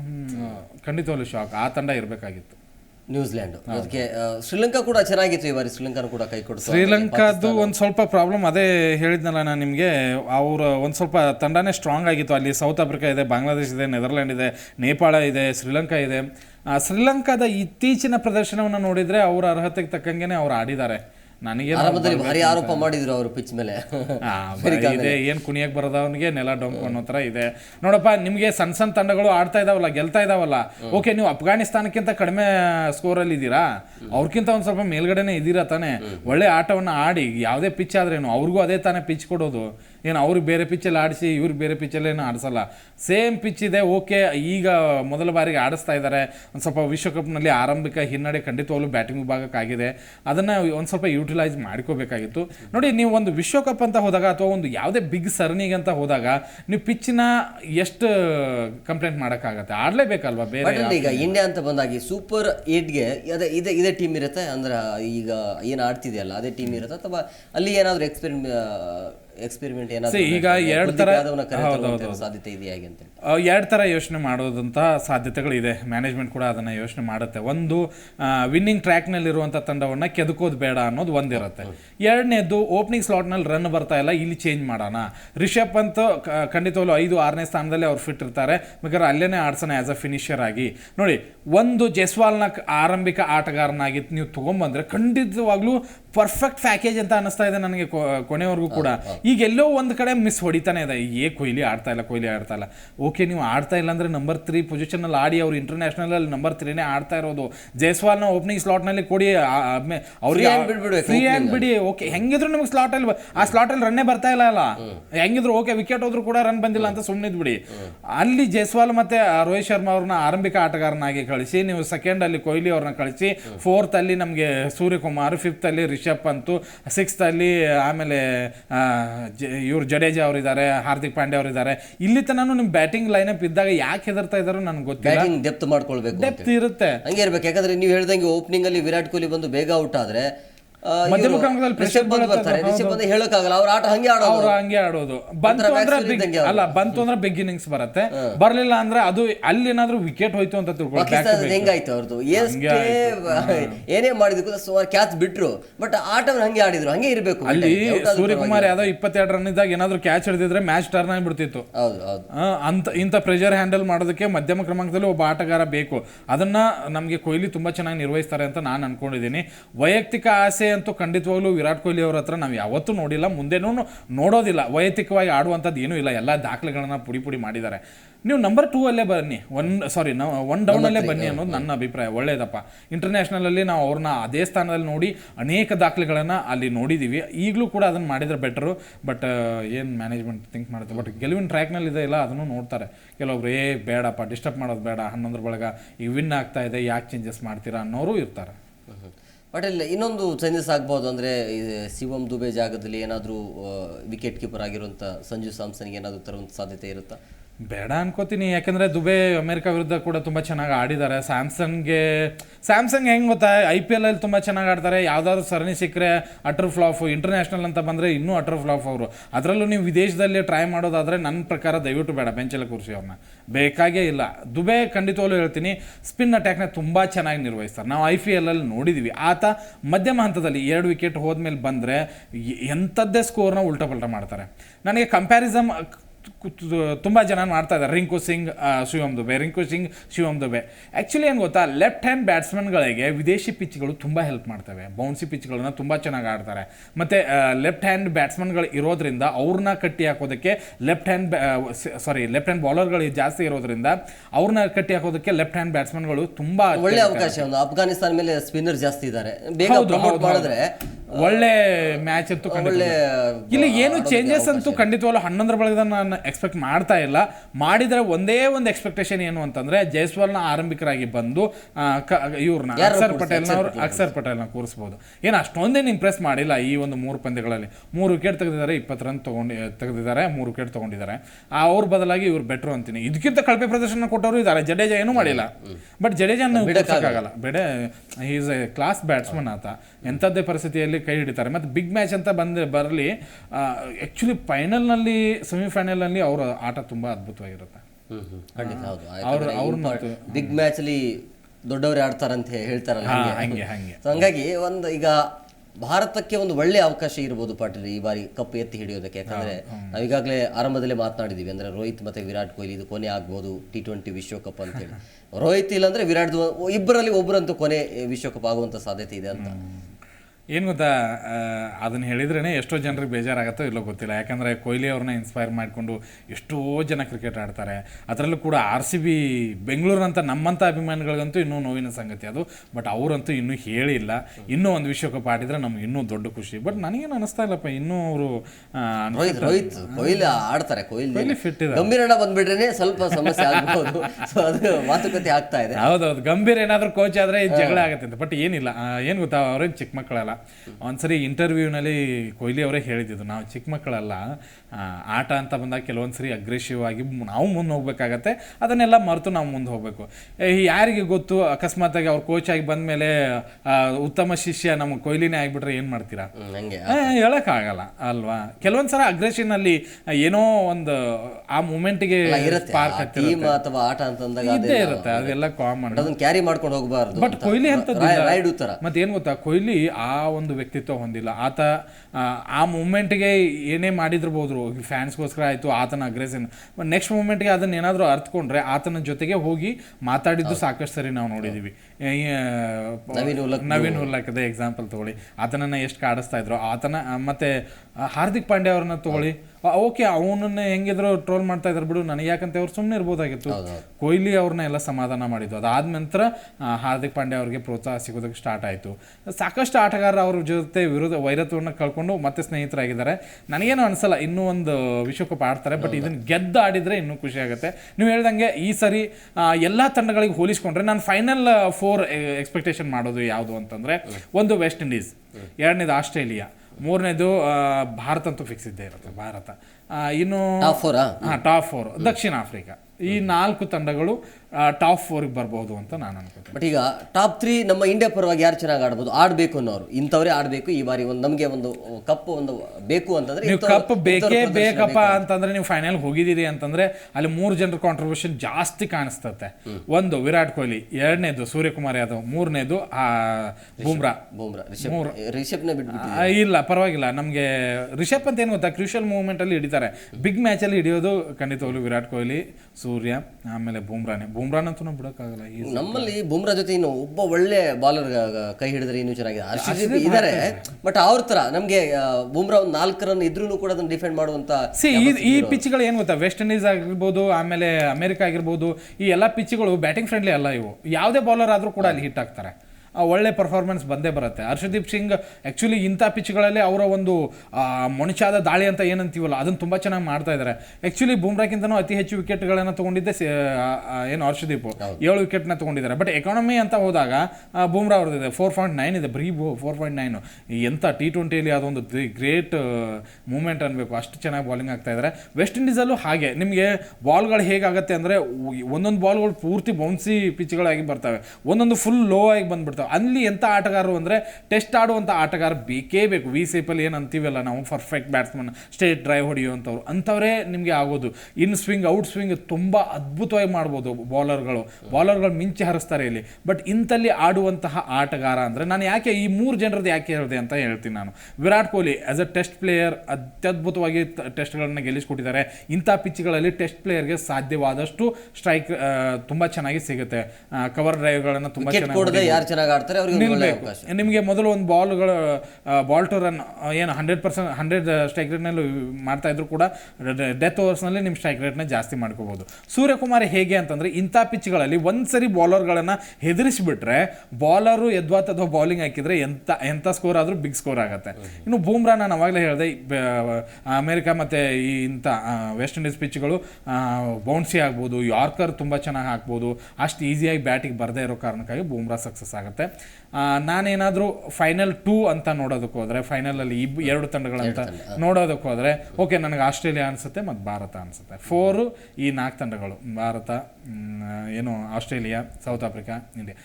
S2: ಖಂಡಿತವಾಗ್ಲೂ ಶಾಕ್. ಆ ತಂಡ ಇರಬೇಕಾಗಿತ್ತು.
S1: ನ್ಯೂಜಿಲೆಂಡ್ ಅದಕ್ಕೆ ಶ್ರೀಲಂಕಾ ಕೂಡ ಚೆನ್ನಾಗಿತ್ತು ಈ ಬಾರಿ. ಶ್ರೀಲಂಕಾನು ಕೂಡ ಕೈ ಕೊಡ್ತು.
S2: ಶ್ರೀಲಂಕಾದ್ದು ಒಂದು ಸ್ವಲ್ಪ ಪ್ರಾಬ್ಲಮ್. ಅದೇ ಹೇಳಿದ್ನಲ್ಲ ನಾನು ನಿಮಗೆ ಅವರು ಒಂದು ಸ್ವಲ್ಪ ತಂಡನೇ ಸ್ಟ್ರಾಂಗ್ ಆಗಿತ್ತು. ಅಲ್ಲಿ ಸೌತ್ ಆಫ್ರಿಕಾ ಇದೆ ಬಾಂಗ್ಲಾದೇಶ ಇದೆ ನೆದರ್ಲ್ಯಾಂಡ್ ಇದೆ ನೇಪಾಳ ಇದೆ ಶ್ರೀಲಂಕಾ ಇದೆ. ಆ, ಶ್ರೀಲಂಕಾದ ಇತ್ತೀಚಿನ ಪ್ರದರ್ಶನವನ್ನು ನೋಡಿದರೆ ಅವರ ಅರ್ಹತೆಗೆ ತಕ್ಕಂಗೆ ಅವ್ರು ಆಡಿದ್ದಾರೆ. ನನಗೆ
S1: ಆರಂಭದಲ್ಲಿ ಭಾರಿ ಆರೋಪ ಮಾಡಿದ್ರು ಅವರು ಪಿಚ್ ಮೇಲೆ.
S2: ಇದೆ ಏನು ಕುಣಿಯಕ್ ಬರೋದ ಅವನಿಗೆ ನೆಲ ಡೊಂಕ್ ಅನ್ನೋ ತರ ಇದೆ. ನೋಡಪ್ಪ ನಿಮಗೆ ಸಣ್ಣ ಸಣ್ಣ ತಂಡಗಳು ಆಡ್ತಾ ಇದಾವಲ್ಲ ಗೆಲ್ತಾ ಇದಾವಲ್ಲ ಓಕೆ ನೀವು ಅಫ್ಘಾನಿಸ್ತಾನಕ್ಕಿಂತ ಕಡಿಮೆ ಸ್ಕೋರಲ್ಲಿ ಇದ್ದೀರಾ? ಅವ್ರಕ್ಕಿಂತ ಒಂದ್ ಸ್ವಲ್ಪ ಮೇಲ್ಗಡೆನೆ ಇದ್ದೀರಾ ತಾನೆ? ಒಳ್ಳೆ ಆಟವನ್ನ ಆಡಿ ಯಾವ್ದೇ ಪಿಚ್ ಆದ್ರೇನು ಅವ್ರಿಗೂ ಅದೇ ತಾನೇ ಪಿಚ್ ಕೊಡೋದು. ಏನು ಅವ್ರಿಗೆ ಬೇರೆ ಪಿಚ್ಚಲ್ಲಿ ಆಡಿಸಿ ಇವ್ರಿಗೆ ಬೇರೆ ಪಿಚ್ಚಲ್ಲಿ ಏನು ಆಡಿಸಲ್ಲ. ಸೇಮ್ ಪಿಚ್ ಇದೆ ಓಕೆ ಈಗ ಮೊದಲ ಬಾರಿಗೆ ಆಡಿಸ್ತಾ ಇದ್ದಾರೆ ಒಂದು ಸ್ವಲ್ಪ ವಿಶ್ವಕಪ್ನಲ್ಲಿ ಆರಂಭಿಕ ಹಿನ್ನಡೆ ಖಂಡಿತವಾಗ್ಲೂ ಬ್ಯಾಟಿಂಗ್ ವಿಭಾಗಕ್ಕಾಗಿದೆ ಅದನ್ನು ಒಂದು ಸ್ವಲ್ಪ ಯೂಟಿಲೈಸ್ ಮಾಡ್ಕೋಬೇಕಾಗಿತ್ತು. ನೋಡಿ ನೀವು ಒಂದು ವಿಶ್ವಕಪ್ ಅಂತ ಹೋದಾಗ ಅಥವಾ ಒಂದು ಯಾವುದೇ ಬಿಗ್ ಸರಣಿಗೆ ಅಂತ ಹೋದಾಗ ನೀವು ಪಿಚ್ನ ಎಷ್ಟು ಕಂಪ್ಲೇಂಟ್ ಮಾಡೋಕ್ಕಾಗತ್ತೆ? ಆಡಲೇಬೇಕಲ್ವಾ ಬೇರೆ
S1: ಈಗ ಇಂಡಿಯಾ ಅಂತ ಬಂದಾಗಿ ಸೂಪರ್ ಏಟ್ಗೆ ಅದೇ ಇದೇ ಇದೇ ಟೀಮ್ ಇರುತ್ತೆ. ಅಂದ್ರೆ ಈಗ ಏನು ಆಡ್ತಿದೆಯಲ್ಲ ಅದೇ ಟೀಮ್ ಇರುತ್ತೆ. ಅಥವಾ ಅಲ್ಲಿ ಏನಾದರೂ ಎಕ್ಸ್ಪೆರಿಮೆಂಟ್ ಎಕ್ಸ್ಪೆರಿಮೆಂಟ್ ಏನಾದ್ರು
S2: ಈಗ ಎರಡ್ ತರ-
S1: ಸಾಧ್ಯತೆ ಇದೆಯಾ ಹಾಗೆ ಅಂತ
S2: ಎರಡು ಥರ ಯೋಚನೆ ಮಾಡೋದಂತ ಸಾಧ್ಯತೆಗಳಿದೆ. ಮ್ಯಾನೇಜ್ಮೆಂಟ್ ಕೂಡ ಅದನ್ನ ಯೋಚನೆ ಮಾಡುತ್ತೆ. ಒಂದು ವಿನ್ನಿಂಗ್ ಇರುವಂತ ತಂಡವನ್ನ ಕೆಡಕೋದು ಬೇಡ ಅನ್ನೋದು ಒಂದಿರುತ್ತೆ. ಎರಡನೇದು ಓಪನಿಂಗ್ ಸ್ಲಾಟ್ನಲ್ಲಿ ರನ್ ಬರ್ತಾ ಇಲ್ಲ ಇಲ್ಲಿ ಚೇಂಜ್ ಮಾಡೋಣ. ರಿಷಬ್ ಪಂತ್ ಕ- ಖಂಡಿತವಾಗ್ಲೂ ಐದು ಆರನೇ ಸ್ಥಾನದಲ್ಲಿ ಅವ್ರು ಫಿಟ್ ಇರ್ತಾರೆ. ಬೇಕಾದ್ರೆ ಅಲ್ಲೇನೇ ಆಡ್ಸೋಣ ಆ್ಯಸ್ ಅ ಫಿನಿಷರ್ ಆಗಿ. ನೋಡಿ ಒಂದು ಜೈಸ್ವಾಲ್ನ ಆರಂಭಿಕ ಆಟಗಾರನಾಗಿ ನೀವು ತೊಗೊಂಬಂದ್ರೆ ಖಂಡಿತವಾಗ್ಲೂ ಪರ್ಫೆಕ್ಟ್ ಪ್ಯಾಕೇಜ್ ಅಂತ ಅನಿಸ್ತಾ ಇದೆ ನನಗೆ ಕೊನೆವರೆಗೂ ಕೂಡ. ಈಗ ಎಲ್ಲೋ ಒಂದು ಕಡೆ ಮಿಸ್ ಹೊಡಿತಾನೆ ಇದೆ. ಏ ಕೊಹ್ಲಿ ಆಡ್ತಾ ಇಲ್ಲ ಕೊಹ್ಲಿ ಆಡ್ತಾ ಇಲ್ಲ. ಓಕೆ ನೀವು ಆಡ್ತಾ ಇಲ್ಲ ಅಂದರೆ ನಂಬರ್ ತ್ರೀ ಪೊಸಿಷನಲ್ಲಿ ಆಡಿ ಅವ್ರು ಇಂಟರ್ನ್ಯಾಷನಲಲ್ಲಿ ನಂಬರ್ ತ್ರೀನೇ ಆಡ್ತಾ ಇರೋದು. ಜೈಸ್ವಾಲ್ನ ಓಪನಿಂಗ್ ಸ್ಲಾಟ್ನಲ್ಲಿ ಕೊಡಿ ಅವ್ರಿಗೆ ಫ್ರೀ ಹ್ಯಾಂಡ್ ಬಿಡಿ ಓಕೆ ಹೆಂಗಿದ್ರು. ನಿಮ್ಗೆ ಸ್ಲಾಟ್ ಅಲ್ಲಿ ಆ ಸ್ಲಾಟಲ್ಲಿ ರನ್ನೇ ಬರ್ತಾ ಇಲ್ಲ ಅಲ್ಲ? ಹೆಂಗಿದ್ರು ಓಕೆ ವಿಕೆಟ್ ಹೋದ್ರು ಕೂಡ ರನ್ ಬಂದಿಲ್ಲ ಅಂತ ಸುಮ್ಮನೆ ಬಿಡಿ ಅಲ್ಲಿ ಜೈಸ್ವಾಲ್ ಮತ್ತೆ ರೋಹಿತ್ ಶರ್ಮಾ ಅವ್ರನ್ನ ಆರಂಭಿಕ ಆಟಗಾರನಾಗಿ ಕಳಿಸಿ ನೀವು ಸೆಕೆಂಡ್ ಅಲ್ಲಿ ಕೊಹ್ಲಿ ಅವ್ರನ್ನ ಕಳಿಸಿ ಫೋರ್ತ್ ಅಲ್ಲಿ ನಮಗೆ ಸೂರ್ಯಕುಮಾರ್ ಫಿಫ್ತ್ ಅಲ್ಲಿ ರಿಷಬ್ ಪಂತು ಸಿಕ್ಸ್ತ್ ಅಲ್ಲಿ ಆಮೇಲೆ ಇವ್ರು ಜಡೇಜಾ ಅವರಿದ್ದಾರೆ ಹಾರ್ದಿಕ್ ಪಾಂಡೆ ಅವರಿದ್ದಾರೆ. ಇಲ್ಲಿ ತನಕ ನಿಮ್ ಬ್ಯಾಟಿಂಗ್ ಲೈನ್ ಅಪ್ ಇದ್ದಾಗ ಯಾಕೆ ಹೆದರ್ತಾ ಇದಾರೆ ನನಗೆ ಗೊತ್ತಿಲ್ಲ.
S1: ಬ್ಯಾಟಿಂಗ್ ಡೆಪ್ತ್ ಮಾಡ್ಕೊಳ್ಬೇಕು
S2: ಡೆಪ್ತ್ ಇರುತ್ತೆ.
S1: ಹಂಗೆ ಇರ್ಬೇಕು. ಯಾಕಂದ್ರೆ ನೀವು ಹೇಳ್ದಂಗೆ ಓಪನಿಂಗ್ ಅಲ್ಲಿ ವಿರಾಟ್ ಕೊಹ್ಲಿ ಬಂದು ಬೇಗ ಔಟ್ ಆದ್ರೆ ಬರ್ತಾರೆ. ರಿಷಬ್ ಪಂತ್ ಹೇಳಕ್ಕಾಗಲ್ಲ ಅವ್ರ ಆಟ ಹಂಗೆ ಆಡೋದು.
S2: ಅವ್ರು ಹಂಗೆ ಆಡೋದು. ಬಂತು ಅಂದ್ರೆ
S1: ಅವ್ರು.
S2: ಅಲ್ಲ ಬಂತು ಅಂದ್ರೆ ಬಿಗ್ ಇನ್ನಿಂಗ್ಸ್ ಬರುತ್ತೆ. ಬರ್ಲಿಲ್ಲ ಅಂದ್ರೆ ಅದು ಅಲ್ಲಿ ಏನಾದ್ರು ವಿಕೆಟ್ ಹೋಯ್ತು ಅಂತ ತಿಳ್ಕೊಳ್ಳಿ.
S1: ಹೆಂಗಾಯ್ತು ಅವ್ರದ್ದು ಎಷ್ಟೇ ಏನೇ ಮಾಡಿದಕ್ಕೂ ಸುಮಾರು ಕ್ಯಾಚ್ ಬಿಟ್ರು. ಬಟ್ ಆಟವನ್ನ ಹಂಗೆ ಆಡಿದ್ರು. ಹಂಗೆ ಇರಬೇಕು
S2: ಅಲ್ಲಿ ಸೂರ್ಯಕುಮಾರ್ ಯಾದವ್ ಇಪ್ಪತ್ತೆರಡು ರನ್ ಇದ್ದಾಗ ಏನಾದ್ರು ಕ್ಯಾಚ್ ಹಿಡಿದಿದ್ರೆ ಮ್ಯಾಚ್ ಟರ್ನ್ ಆಗಿಬಿಡ್ತಿತ್ತು. ಅಂತ ಇಂಥ ಪ್ರೆಷರ್ ಹ್ಯಾಂಡಲ್ ಮಾಡೋದಕ್ಕೆ ಮಧ್ಯಮ ಕ್ರಮಾಂಕದಲ್ಲಿ ಒಬ್ಬ ಆಟಗಾರ ಬೇಕು. ಅದನ್ನ ನಮಗೆ ಕೊಹ್ಲಿ ತುಂಬಾ ಚೆನ್ನಾಗಿ ನಿರ್ವಹಿಸ್ತಾರೆ ಅಂತ ನಾನು ಅನ್ಕೊಂಡಿದ್ದೀನಿ. ವೈಯಕ್ತಿಕ ಆಸೆ ಅಂತೂ ಖಂಡಿತವಾಗ್ಲೂ ವಿರಾಟ್ ಕೊಹ್ಲಿ ಅವ್ರ ಹತ್ರ ನಾವು ಯಾವತ್ತೂ ನೋಡಿಲ್ಲ ಮುಂದೆನೂ ನೋಡೋದಿಲ್ಲ. ವೈಯಕ್ತಿಕವಾಗಿ ಆಡುವಂಥದ್ದು ಏನೂ ಇಲ್ಲ. ಎಲ್ಲ ದಾಖಲೆಗಳನ್ನ ಪುಡಿ ಪುಡಿ ಮಾಡಿದ್ದಾರೆ. ನೀವು ನಂಬರ್ ಟೂ ಅಲ್ಲೇ ಬನ್ನಿ. ಒನ್ ಸಾರಿ ಒನ್ ಡೌನಲ್ಲೇ ಅಲ್ಲೇ ಬನ್ನಿ ಅನ್ನೋದು ನನ್ನ ಅಭಿಪ್ರಾಯ. ಒಳ್ಳೇದಪ್ಪ. ಇಂಟರ್ನ್ಯಾಷನಲಲ್ಲಿ ನಾವು ಅವ್ರನ್ನ ಅದೇ ಸ್ಥಾನದಲ್ಲಿ ನೋಡಿ ಅನೇಕ ದಾಖಲೆಗಳನ್ನ ಅಲ್ಲಿ ನೋಡಿದೀವಿ. ಈಗಲೂ ಕೂಡ ಅದನ್ನ ಮಾಡಿದ್ರೆ ಬೆಟ್ರು ಬಟ್ ಏನು ಮ್ಯಾನೇಜ್ಮೆಂಟ್ ಥಿಂಕ್ ಮಾಡುತ್ತೆ? ಬಟ್ ಗೆಲುವಿನ ಟ್ರ್ಯಾಕ್ನಲ್ಲಿ ಇದೆ ಇಲ್ಲ ಅದನ್ನು ನೋಡ್ತಾರೆ. ಕೆಲವೊಬ್ರು ಏ ಬೇಡಪ್ಪ ಡಿಸ್ಟರ್ಬ್ ಮಾಡೋದು ಬೇಡ. ಹನ್ನೊಂದ್ರ ಬಳಗ ಈಗ ವಿನ್ ಆಗ್ತಾ ಇದೆ. ಯಾಕೆ ಚೇಂಜಸ್ ಮಾಡ್ತೀರಾ? ಅನ್ನೋರು ಇರ್ತಾರೆ.
S1: ಬಟ್ ಇಲ್ಲಿ, ಇನ್ನೊಂದು ಚೇಂಜಸ್ ಆಗ್ಬೋದು ಅಂದ್ರೆ ಶಿವಂ ದುಬೆ ಜಾಗದಲ್ಲಿ ಏನಾದರೂ ವಿಕೆಟ್ ಕೀಪರ್ ಆಗಿರುವಂಥ ಸಂಜು ಸ್ಯಾಮ್ಸನ್ಗೆ ಏನಾದರೂ ತರುವಂಥ ಸಾಧ್ಯತೆ ಇರುತ್ತಾ?
S2: ಬೇಡ ಅನ್ಕೋತೀನಿ, ಯಾಕಂದ್ರೆ ದುಬೆ, ಅಮೆರಿಕ ವಿರುದ್ಧ ಕೂಡ ತುಂಬಾ ಚೆನ್ನಾಗಿ ಆಡಿದ್ದಾರೆ. ಸ್ಯಾಮ್ಸಂಗ್ಗೆ ಸ್ಯಾಮ್ಸಂಗ್ ಹೆಂಗೆ ಗೊತ್ತಾ? ಐ ಪಿ ಎಲ್ ಅಲ್ಲಿ ತುಂಬಾ ಚೆನ್ನಾಗಿ ಆಡ್ತಾರೆ. ಯಾವುದಾದ್ರು ಸರಣಿ ಸಿಕ್ಕರೆ ಅಟರ್ ಫ್ಲಾಫ್, ಇಂಟರ್ನ್ಯಾಷನಲ್ ಅಂತ ಬಂದ್ರೆ ಇನ್ನೂ ಅಟರ್ ಫ್ಲಾಫ್ ಅವರು. ಅದರಲ್ಲೂ ನೀವು ವಿದೇಶದಲ್ಲಿ ಟ್ರೈ ಮಾಡೋದಾದ್ರೆ ನನ್ನ ಪ್ರಕಾರ ದಯವಿಟ್ಟು ಬೇಡ ಬೆಂಚಲ್ಲಿ ಕೂರಿಸಿ ಅವ್ರನ್ನ ಬೇಕಾಗೇ ಇಲ್ಲ. ದುಬೆ ಖಂಡಿತವಾಗ್ಲೂ ಹೇಳ್ತೀನಿ, ಸ್ಪಿನ್ ಅಟ್ಯಾಕ್ನ ತುಂಬಾ ಚೆನ್ನಾಗಿ ನಿರ್ವಹಿಸ್ತಾರೆ. ನಾವು ಐ ಪಿ ಎಲ್ ಅಲ್ಲಿ ನೋಡಿದೀವಿ. ಆತ ಮಧ್ಯಮ ಹಂತದಲ್ಲಿ ಎರಡು ವಿಕೆಟ್ ಹೋದ್ಮೇಲೆ ಬಂದ್ರೆ ಎಂಥದ್ದೇ ಸ್ಕೋರ್ನ ಉಲ್ಟಾ ಪಲ್ಟಾ ಮಾಡ್ತಾರೆ. ನನಗೆ ಕಂಪ್ಯಾರಿಸಮ್ ತುಂಬ ಜನ ಮಾಡ್ತಾ ಇದ್ದಾರೆ. ರಿಂಕು ಸಿಂಗ್ ಶಿವಮ್ ದುಬೆ. ರಿಂಕು ಸಿಂಗ್ ಶಿವಮ್ ದುಬೆ. ಆ್ಯಕ್ಚುಲಿ ಏನು ಗೊತ್ತಾ ಲೆಫ್ಟ್ ಹ್ಯಾಂಡ್ ಬ್ಯಾಟ್ಸ್ಮನ್ಗಳಿಗೆ ವಿದೇಶಿ ಪಿಚ್ಗಳು ತುಂಬ ಹೆಲ್ಪ್ ಮಾಡ್ತವೆ. ಬೌನ್ಸಿ ಪಿಚ್ಗಳನ್ನ ತುಂಬ ಚೆನ್ನಾಗಿ ಆಡ್ತಾರೆ. ಮತ್ತು ಲೆಫ್ಟ್ ಹ್ಯಾಂಡ್ ಬ್ಯಾಟ್ಸ್ಮನ್ಗಳು ಇರೋದ್ರಿಂದ ಅವ್ರನ್ನ ಕಟ್ಟಿ ಹಾಕೋದಕ್ಕೆ left hand sorry left hand ಬೌಲರ್ಗಳು ಜಾಸ್ತಿ ಇರೋದ್ರಿಂದ ಅವ್ರನ್ನ ಕಟ್ಟಿ ಹಾಕೋದಕ್ಕೆ ಲೆಫ್ಟ್ ಹ್ಯಾಂಡ್ ಬ್ಯಾಟ್ಸ್ಮನ್ಗಳು ತುಂಬ
S1: ಒಳ್ಳೆ ಅವಕಾಶ ಒಂದು. ಅಫ್ಘಾನಿಸ್ತಾನ ಮೇಲೆ ಸ್ಪಿನ್ನರ್ ಜಾಸ್ತಿ ಇದ್ದಾರೆ. ಮಾಡಿದ್ರೆ
S2: ಒಳ್ಳೆ ಮ್ಯಾಚ್ ಅಂತೂ
S1: ಒಳ್ಳೆ
S2: ಇಲ್ಲಿ ಏನು ಚೇಂಜಸ್ ಅಂತೂ ಖಂಡಿತವಲ್ಲ ಹನ್ನೊಂದರ ಬಳಗದ ನಾನು ಎಕ್ಸ್ಪೆಕ್ಟ್ ಮಾಡ್ತಾ ಇಲ್ಲ. ಮಾಡಿದರೆ ಒಂದೇ ಒಂದು ಎಕ್ಸ್ಪೆಕ್ಟೇಷನ್ ಏನು ಅಂತಂದ್ರೆ ಜೈಸ್ವಾಲ್ನ ಆರಂಭಿಕರಾಗಿ ಬಂದು ಇವ್ರನ್ನ ಅಕ್ಷರ್ ಪಟೇಲ್ನವ್ರು ಅಕ್ಷರ್ ಪಟೇಲ್ನ ಕೂರಿಸ್ಬೋದು. ಏನು ಅಷ್ಟೊಂದೇನು ಇಂಪ್ರೆಸ್ ಮಾಡಿಲ್ಲ ಈ ಒಂದು ಮೂರು ಪಂದ್ಯಗಳಲ್ಲಿ. ಮೂರು ವಿಕೆಟ್ ತೆಗೆದಿದ್ದಾರೆ ಇಪ್ಪತ್ತು ರನ್ ತೊಗೊಂಡು ತೆಗೆದಿದ್ದಾರೆ ಮೂರು ವಿಕೆಟ್ ತೊಗೊಂಡಿದ್ದಾರೆ. ಆ ಅವ್ರ ಬದಲಾಗಿ ಇವ್ರು ಬೆಟ್ರು ಅಂತೀನಿ. ಇದಕ್ಕಿಂತ ಕಳಪೆ ಪ್ರದರ್ಶನ ಕೊಟ್ಟವರು ಇದ್ದಾರೆ ಜಡೇಜ ಏನೂ ಮಾಡಿಲ್ಲ. ಬಟ್ ಜಡೇಜಾ ಆಗಲ್ಲ ಬೇಡ ಈಸ್ ಎ ಕ್ಲಾಸ್ ಬ್ಯಾಟ್ಸ್ಮನ್ ಆತ. ಎಂಥದ್ದೇ ಪರಿಸ್ಥಿತಿಯಲ್ಲಿ ಕೈ ಹಿಡಿತಾರೆ. ಮತ್ತು ಬಿಗ್ ಮ್ಯಾಚ್ ಅಂತ ಬಂದು ಬರಲಿ ಆ್ಯಕ್ಚುಲಿ ಫೈನಲ್ನಲ್ಲಿ ಸೆಮಿಫೈನಲ್ನಲ್ಲಿ ಅವರ ಆಟ ತುಂಬಾ ಅದ್ಭುತವಾಗಿರುತ್ತೆ.
S1: ಖಂಡಿತ ಹೌದು.
S2: ಅವ್ರು ಅವ್ರ
S1: ಬಿಗ್ ಮ್ಯಾಚ್ ಅಲ್ಲಿ ದೊಡ್ಡವರು ಆಡ್ತಾರಂತ ಹೇಳ್ತಾರಲ್ಲ ಹಂಗೆ.
S2: ಹಂಗೆ
S1: ಹಂಗಾಗಿ ಒಂದು ಈಗ ಭಾರತಕ್ಕೆ ಒಂದು ಒಳ್ಳೆ ಅವಕಾಶ ಇರ್ಬೋದು ಪಾಟೀಲ್ ಈ ಬಾರಿ ಕಪ್ ಎತ್ತಿ ಹಿಡಿಯೋದಕ್ಕೆ. ಯಾಕಂದ್ರೆ ನಾವು ಈಗಾಗಲೇ ಆರಂಭದಲ್ಲೇ ಮಾತನಾಡಿದೀವಿ. ಅಂದ್ರೆ ರೋಹಿತ್ ಮತ್ತೆ ವಿರಾಟ್ ಕೊಹ್ಲಿ ಇದು ಕೊನೆ ಆಗ್ಬೋದು ಟಿ ಟ್ವೆಂಟಿ ವಿಶ್ವಕಪ್ ಅಂತ ಹೇಳಿ ರೋಹಿತ್ ಇಲ್ಲಾಂದ್ರೆ ವಿರಾಟ್ ಇಬ್ಬರಲ್ಲಿ ಒಬ್ಬರಂತೂ ಕೊನೆ ವಿಶ್ವಕಪ್ ಆಗುವಂತ ಸಾಧ್ಯತೆ ಇದೆ ಅಂತ.
S2: ಏನು ಗೊತ್ತಾ ಅದನ್ನು ಹೇಳಿದ್ರೇ ಎಷ್ಟೋ ಜನರಿಗೆ ಬೇಜಾರಾಗತ್ತೋ ಇಲ್ಲೋ ಗೊತ್ತಿಲ್ಲ. ಯಾಕಂದರೆ ಕೊಹ್ಲಿ ಅವ್ರನ್ನ ಇನ್ಸ್ಪೈರ್ ಮಾಡಿಕೊಂಡು ಎಷ್ಟೋ ಜನ ಕ್ರಿಕೆಟ್ ಆಡ್ತಾರೆ. ಅದರಲ್ಲೂ ಕೂಡ ಆರ್ ಸಿ ಬಿ ಬೆಂಗಳೂರಂತ ನಮ್ಮಂಥ ಅಭಿಮಾನಿಗಳಿಗಂತೂ ಇನ್ನೂ ನೋವಿನ ಸಂಗತಿ ಅದು. ಬಟ್ ಅವರಂತೂ ಇನ್ನೂ ಹೇಳಿಲ್ಲ. ಇನ್ನೂ ಒಂದು ವಿಶ್ವಕಪ್ ಆಡಿದ್ರೆ ನಮ್ಗೆ ಇನ್ನೂ ದೊಡ್ಡ ಖುಷಿ. ಬಟ್ ನನಗೇನು ಅನಿಸ್ತಾ ಇಲ್ಲಪ್ಪ ಇನ್ನೂ ಅವರು
S1: ರೋಹಿತ್ ಕೊಹ್ಲಿ ಆಡ್ತಾರೆ ಕೊಹ್ಲಿ
S2: ಫಿಟ್
S1: ಇದೆ ಗಂಭೀರ ಸ್ವಲ್ಪ ಸಮಸ್ಯೆ ಆಗ್ಬೋದು. ಸೊ ಅದು ಮಾತುಕತೆ ಆಗ್ತಾ ಇದೆ.
S2: ಹೌದೌದು. ಗಂಭೀರ ಏನಾದರೂ ಕೋಚ್ ಆದರೆ ಜಗಳ ಆಗುತ್ತೆ ಅಂತ. ಬಟ್ ಏನಿಲ್ಲ. ಏನು ಗೊತ್ತಾ ಅವ್ರೇನು ಚಿಕ್ಕ ಮಕ್ಕಳಲ್ಲ. ಒಂದ್ಸರಿ ಇಂಟರ್ವ್ಯೂನಲ್ಲಿ ಕೊಹ್ಲಿ ಅವರೇ ಹೇಳಿದ್ದು ನಾವು ಚಿಕ್ಕ ಮಕ್ಕಳಲ್ಲ ಆಟ ಅಂತ ಬಂದಾಗ ಕೆಲವೊಂದು ಸರಿ ಅಗ್ರೆಸಿವ್ ಆಗಿ ನಾವು ಮುಂದೆ ಹೋಗ್ಬೇಕಾಗತ್ತೆ ಅದನ್ನೆಲ್ಲ ಮರೆತು ನಾವು ಮುಂದೆ ಹೋಗಬೇಕು. ಯಾರಿಗೆ ಗೊತ್ತು? ಅಕಸ್ಮಾತಾಗಿ ಅವ್ರ ಕೋಚ್ ಆಗಿ ಬಂದಮೇಲೆ ಉತ್ತಮ ಶಿಷ್ಯ ನಮ್ಮ ಕೊಹ್ಲಿನೇ ಆಗಿಬಿಟ್ರೆ ಏನು ಮಾಡ್ತೀರಾ?
S1: ಹೇಳೋಕ್ಕಾಗಲ್ಲ ಹಂಗೆ.
S2: ಆ, ಅಲ್ವಾ? ಕೆಲವೊಂದ್ ಸಲ ಅಗ್ರೆಷನ್ ಅಲ್ಲಿ ಏನೋ ಒಂದು ಆ ಮೂಮೆಂಟ್ಗೆ
S1: ಪಾರ್ಕ್ ಅಥವಾ ಆಟ ಅಂತಂದಾಗ
S2: ಇದ್ದೇ ಇರುತ್ತೆ ಅದೆಲ್ಲ ಕಾಮನ್
S1: ಅದನ್ನ ಕ್ಯಾರಿ ಮಾಡ್ಕೊಂಡು ಹೋಗಬಾರ್ದು
S2: ಬಟ್ ಕೊಹ್ಲಿ ಅಂತ ಮತ್ತೆ ಏನು ಗೊತ್ತಾ? ಕೊಹ್ಲಿ ಆ ಒಂದು ವ್ಯಕ್ತಿತ್ವ ಹೊಂದಿಲ್ಲ. ಆತ ಆ, ಆ ಮೂಮೆಂಟ್ಗೆ ಏನೇ ಮಾಡಿದಿರ್ಬೋದು ಫ್ಯಾನ್ಸ್ಗೋಸ್ಕರ ಆಯಿತು ಆತನ ಅಗ್ರೆಸನ್ ನೆಕ್ಸ್ಟ್ ಮೂಮೆಂಟ್ಗೆ ಅದನ್ನ ಏನಾದರೂ ಅರ್ಥಕೊಂಡ್ರೆ ಆತನ ಜೊತೆಗೆ ಹೋಗಿ ಮಾತಾಡಿದ್ದು ಸಾಕಷ್ಟು ಸರಿ ನಾವು ಆ,
S1: ನವೀನ್
S2: ಉಲ್ಲಾಕದ ಎಕ್ಸಾಂಪಲ್ ತಗೊಳ್ಳಿ. ಆತನನ್ನ ಎಷ್ಟು ಕಾಡಿಸ್ತಾ ಇದ್ರು? ಆತನ ಮತ್ತೆ ಹಾರ್ದಿಕ್ ಪಾಂಡ್ಯ ಅವ್ರನ್ನ ತಗೊಳ್ಳಿ. ಓಕೆ ಅವನನ್ನ ಹೆಂಗಿದ್ರು ಟ್ರೋಲ್ ಮಾಡ್ತಾ ಇದ್ರು ಬಿಡು ನನಗೆ ಯಾಕಂತ ಅವ್ರು ಸುಮ್ಮನೆ ಇರ್ಬೋದಾಗಿತ್ತು. ಕೊಹ್ಲಿ ಅವ್ರನ್ನ ಎಲ್ಲ ಸಮಾಧಾನ ಮಾಡಿದ್ದು. ಅದಾದ ನಂತರ ಹಾರ್ದಿಕ್ ಪಾಂಡ್ಯ ಅವ್ರಿಗೆ ಪ್ರೋತ್ಸಾಹ ಸಿಗೋದಕ್ಕೆ ಸ್ಟಾರ್ಟ್ ಆಯಿತು. ಸಾಕಷ್ಟು ಆಟಗಾರರು ಅವ್ರ ಜೊತೆ ವಿರೋಧ ವೈರತ್ವವನ್ನು ಕಳ್ಕೊಂಡು ಮತ್ತೆ ಸ್ನೇಹಿತರಾಗಿದ್ದಾರೆ. ನನಗೇನು ಅನಿಸಲ್ಲ ಇನ್ನೂ ಒಂದು ವಿಶ್ವಕಪ್ ಆಡ್ತಾರೆ ಬಟ್ ಇದನ್ನು ಗೆದ್ದು ಆಡಿದ್ರೆ ಇನ್ನೂ ಖುಷಿ ಆಗುತ್ತೆ. ನೀವು ಹೇಳ್ದಂಗೆ ಈ ಸರಿ ಎಲ್ಲ ಎಲ್ಲಾ ತಂಡಗಳಿಗೆ ಹೋಲಿಸ್ಕೊಂಡ್ರೆ ನಾನು ಫೈನಲ್ ಫೋರ್ ಎಕ್ಸ್ಪೆಕ್ಟೇಷನ್ ಮಾಡೋದು ಯಾವುದು ಅಂತಂದ್ರೆ ಒಂದು ವೆಸ್ಟ್ ಇಂಡೀಸ್ ಎರಡನೇದು ಆಸ್ಟ್ರೇಲಿಯಾ ಮೂರನೇದು ಭಾರತ ಅಂತೂ ಫಿಕ್ಸ್ ಇದ್ದೇ ಇರುತ್ತೆ ಭಾರತ. ಇನ್ನು
S1: ಟಾಪ್ ಫೋರಾ
S2: ಹಾಂ ಟಾಪ್ ಫೋರ್ ದಕ್ಷಿಣ ಆಫ್ರಿಕಾ ಈ ನಾಲ್ಕು ತಂಡಗಳು ಟಾಪ್ ಫೋರ್ಗೆ ಬರ್ಬೋದು ಅಂತ ನಾನು ಅನ್ಕೋತೀನಿ.
S1: ಬಟ್ ಈಗ ಟಾಪ್ ತ್ರೀ ನಮ್ಮ ಇಂಡಿಯಾ ಪರವಾಗಿ ಯಾರು ಚೆನ್ನಾಗಿ ಆಡ್ಬೋದು? ಆಡಬೇಕು ಅನ್ನೋರು. ಇಂಥವರೇ ಆಡಬೇಕು. ಈ ಬಾರಿ ಒಂದು ನಮಗೆ ಒಂದು ಕಪ್ ಒಂದು ಬೇಕು ಅಂತಂದ್ರೆ
S2: ನೀವು ಕಪ್ ಬೇಕೇ ಬೇಕಪ್ಪ
S1: ಬೇಕು.
S2: ಅಂತಂದ್ರೆ ನೀವು ಫೈನಲ್ ಹೋಗಿದ್ದೀರಿ ಅಂತಂದ್ರೆ ಅಲ್ಲಿ ಮೂರು ಜನರ ಕಾಂಟ್ರಿಬ್ಯೂಷನ್ ಜಾಸ್ತಿ ಕಾಣಿಸ್ತತೆ. ಒಂದು ವಿರಾಟ್ ಕೊಹ್ಲಿ ಎರಡನೇದು ಸೂರ್ಯಕುಮಾರ್ ಯಾದವ್ ಮೂರನೇದು ಬೂಮ್ರಾ.
S1: ಬೂಮ್ರಾ. ರಿಷಬ್
S2: ಇಲ್ಲ ಪರವಾಗಿಲ್ಲ. ನಮಗೆ ರಿಷಬ್ ಅಂತ ಏನು ಗೊತ್ತಾ? ಕ್ರೂಷಿಯಲ್ ಮೂವ್ಮೆಂಟ್ ಅಲ್ಲಿ ಹಿಡಿತಾರೆ. ಬಿಗ್ ಮ್ಯಾಚ್ ಅಲ್ಲಿ ಹಿಡಿಯೋದು ಖಂಡಿತವಾಗ್ಲೂ ವಿರಾಟ್ ಕೊಹ್ಲಿ ಸೂರ್ಯ ಆಮೇಲೆ ಬೂಮ್ರಾನೆ. ಬೂಮ್ರಾನಂತೂ ನಾವು ಬಿಡೋಕ್ಕಾಗಲ್ಲ
S1: ನಮ್ಮಲ್ಲಿ ಬುಮ್ರಾ ಜೊತೆ ಇನ್ನು ಒಬ್ಬ ಒಳ್ಳೆ ಬಾಲರ್ ಕೈ ಹಿಡಿದ್ರೆ ಇನ್ನೂ ಚೆನ್ನಾಗಿದೆ. ಇದಾರೆ. ಇದ್ದಾರೆ. ಬಟ್ ಅವ್ರ ತರ ನಮ್ಗೆ ಬುಮ್ರಾ ಒಂದು ನಾಲ್ಕು ರನ್ ಇದ್ರೂ ಕೂಡ ಅದನ್ನ ಡಿಫೆಂಡ್ ಮಾಡುವಂತ
S2: ಸಿ ಈ ಪಿಚ್ಗಳು ಏನು ಗೊತ್ತಾ? ವೆಸ್ಟ್ ಇಂಡೀಸ್ ಆಗಿರ್ಬೋದು ಆಮೇಲೆ ಅಮೆರಿಕ ಆಗಿರ್ಬೋದು ಈ ಎಲ್ಲ ಪಿಚ್ಗಳು ಬ್ಯಾಟಿಂಗ್ ಫ್ರೆಂಡ್ಲಿ ಅಲ್ಲ ಇವು. ಯಾವುದೇ ಬೌಲರ್ ಆದರೂ ಕೂಡ ಅಲ್ಲಿ ಹಿಟ್ ಆಗ್ತಾರೆ. ಒಳ್ಳೆ ಪರ್ಫಾರ್ಮೆನ್ಸ್ ಬಂದೇ ಬರುತ್ತೆ. ಹರ್ಷದೀಪ್ ಸಿಂಗ್ ಆ್ಯಕ್ಚುಲಿ ಇಂಥ ಪಿಚ್ಗಳಲ್ಲಿ ಅವರ ಒಂದು ಮೊಣಚಾದ ದಾಳಿ ಅಂತ ಏನಂತೀವಲ್ಲ ಅದನ್ನು ತುಂಬ ಚೆನ್ನಾಗಿ ಮಾಡ್ತಾ ಇದ್ದಾರೆ ಆ್ಯಕ್ಚುಲಿ ಬುಮ್ರಾಕ್ಕಿಂತನೂ ಅತಿ ಹೆಚ್ಚು ವಿಕೆಟ್ಗಳನ್ನು ತೊಗೊಂಡಿದ್ದೆ ಏನು ಹರ್ಷದೀಪ್. ಏಳು ವಿಕೆಟ್ನ ತೊಗೊಂಡಿದ್ದಾರೆ. ಬಟ್ ಎಕಾನಮಿ ಅಂತ ಹೋದಾಗ ಬೂಮ್ರಾ ಅವ್ರದ್ದಿದೆ ಫೋರ್ ಪಾಯಿಂಟ್ ನೈನ್ ಇದೆ. ಬರೀ ಫೋರ್ ಪಾಯಿಂಟ್ ನೈನು ಎಂಥ ಟಿ ಟ್ವೆಂಟಿಯಲ್ಲಿ ಅದೊಂದು ಗ್ರೇಟ್ ಮೂಮೆಂಟ್ ಅನ್ಬೇಕು. ಅಷ್ಟು ಚೆನ್ನಾಗಿ ಬಾಲಿಂಗ್ ಆಗ್ತಾ ಇದ್ದಾರೆ ವೆಸ್ಟ್ ಇಂಡೀಸಲ್ಲೂ ಹಾಗೆ. ನಿಮಗೆ ಬಾಲ್ಗಳು ಹೇಗಾಗುತ್ತೆ ಅಂದರೆ ಒಂದೊಂದು ಬಾಲ್ಗಳು ಪೂರ್ತಿ ಬೌನ್ಸಿ ಪಿಚ್ಗಳಾಗಿ ಬರ್ತವೆ. ಒಂದೊಂದು ಫುಲ್ ಲೋ ಆಗಿ ಬಂದ್ಬಿಡ್ತವೆ. ಅಲ್ಲಿ ಎಂಥ ಆಟಗಾರರು ಅಂದರೆ ಟೆಸ್ಟ್ ಆಡುವಂಥ ಆಟಗಾರ ಬೇಕೇ ಬೇಕು. ವಿ ಸೇಪಲ್ಲಿ ಏನು ಅಂತೀವಲ್ಲ ನಾವು? ಪರ್ಫೆಕ್ಟ್ ಬ್ಯಾಟ್ಸ್ಮನ್ ಸ್ಟೇಟ್ ಡ್ರೈವ್ ಹೊಡೆಯುವಂಥವ್ರು. ಅಂಥವರೇ ನಿಮಗೆ ಆಗೋದು. ಇನ್ ಸ್ವಿಂಗ್ ಔಟ್ ಸ್ವಿಂಗ್ ತುಂಬ ಅದ್ಭುತವಾಗಿ ಮಾಡ್ಬೋದು ಬೌಲರ್ಗಳು ಬೌಲರ್ಗಳು ಮಿಂಚಿ ಹರಿಸ್ತಾರೆ ಇಲ್ಲಿ. ಬಟ್ ಇಂಥಲ್ಲಿ ಆಡುವಂತಹ ಆಟಗಾರ ಅಂದರೆ ನಾನು ಯಾಕೆ ಈ ಮೂರು ಜನರದ್ದು ಯಾಕೆ ಹೇಳಿದೆ ಅಂತ ಹೇಳ್ತೀನಿ ನಾನು. Virat Kohli as a test player ಅತ್ಯದ್ಭುತವಾಗಿ ಟೆಸ್ಟ್ಗಳನ್ನ ಗೆಲ್ಲಿಸ್ಕೊಟ್ಟಿದ್ದಾರೆ. ಇಂಥ ಪಿಚ್ಗಳಲ್ಲಿ ಟೆಸ್ಟ್ ಪ್ಲೇಯರ್ಗೆ ಸಾಧ್ಯವಾದಷ್ಟು ಸ್ಟ್ರೈಕ್ ತುಂಬ ಚೆನ್ನಾಗಿ ಸಿಗುತ್ತೆ. ಕವರ್ ಡ್ರೈವ್ಗಳನ್ನು ತುಂಬ
S1: ವಿಕೆಟ್
S2: ಚೆನ್ನಾಗಿ
S1: ಯಾರು ಚೆನ್ನಾಗಿ ಆಡ್ತಾರೆ ಅವ್ರಿಗೆ ಒಂದು ಒಳ್ಳೆ ಅವಕಾಶ.
S2: ನಿಮಗೆ ಮೊದಲು ಒಂದು ಬಾಲ್ಗಳು ಬಾಲ್ ಟು ರನ್ ಏನು ಹಂಡ್ರೆಡ್ ಪರ್ಸೆಂಟ್ ಹಂಡ್ರೆಡ್ ಸ್ಟ್ರೈಕ್ ರೇಟ್ನಲ್ಲಿ ಮಾಡ್ತಾ ಇದ್ರು ಕೂಡ ಡೆತ್ ಓವರ್ಸ್ನಲ್ಲಿ ನಿಮ್ಮ ಸ್ಟ್ರೈಕ್ ರೇಟ್ನ ಜಾಸ್ತಿ ಮಾಡ್ಕೋಬೋದು. ಸೂರ್ಯಕುಮಾರ್ ಹೇಗೆ ಅಂತಂದ್ರೆ ಇಂಥ ಪಿಚ್ಗಳಲ್ಲಿ ಒಂದ್ಸರಿ ಬಾಲರ್ಗಳನ್ನು ಹೆದರಿಸಿಬಿಟ್ರೆ ಬಾಲರು ಎದ್ವಾತ್ ಅಥವಾ ಬೌಲಿಂಗ್ ಹಾಕಿದ್ರೆ ಎಂತ ಎಂಥ ಸ್ಕೋರ್ ಆದರೂ ಬಿಗ್ ಸ್ಕೋರ್ ಆಗುತ್ತೆ. ಇನ್ನು ಬೂಮ್ರಾ ನಾನು ಅವಾಗಲೇ ಹೇಳಿದೆ ಅಮೇರಿಕಾ ಮತ್ತು ಈ ಇಂಥ ವೆಸ್ಟ್ ಇಂಡೀಸ್ ಪಿಚ್ಗಳು ಬೌನ್ಸಿ ಆಗ್ಬೋದು ಯಾರ್ಕರ್ ತುಂಬ ಚೆನ್ನಾಗಿ ಹಾಕ್ಬೋದು ಅಷ್ಟು ಈಸಿಯಾಗಿ ಬ್ಯಾಟಿಗೆ ಬರದೇ ಇರೋ ಕಾರಣಕ್ಕಾಗಿ ಬೂಮ್ರಾ ಸಕ್ಸಸ್ ಆಗುತ್ತೆ. ಆ, ನಾನೇನಾದರೂ ಫೈನಲ್ ಟೂ ಅಂತ ನೋಡೋದಕ್ಕೆ ಹೋದರೆ ಫೈನಲಲ್ಲಿ ಇಬ್ ಎರಡು ತಂಡಗಳಂತ ನೋಡೋದಕ್ಕೆ ಹೋದರೆ ಓಕೆ ನನಗೆ ಆಸ್ಟ್ರೇಲಿಯಾ ಅನಿಸುತ್ತೆ ಮತ್ತು ಭಾರತ ಅನಿಸುತ್ತೆ. ಫೋರು ಈ ನಾಲ್ಕು ತಂಡಗಳು ಭಾರತ ಏನು ಆಸ್ಟ್ರೇಲಿಯಾ ಸೌತ್ ಆಫ್ರಿಕಾ ಇಂಡಿಯಾ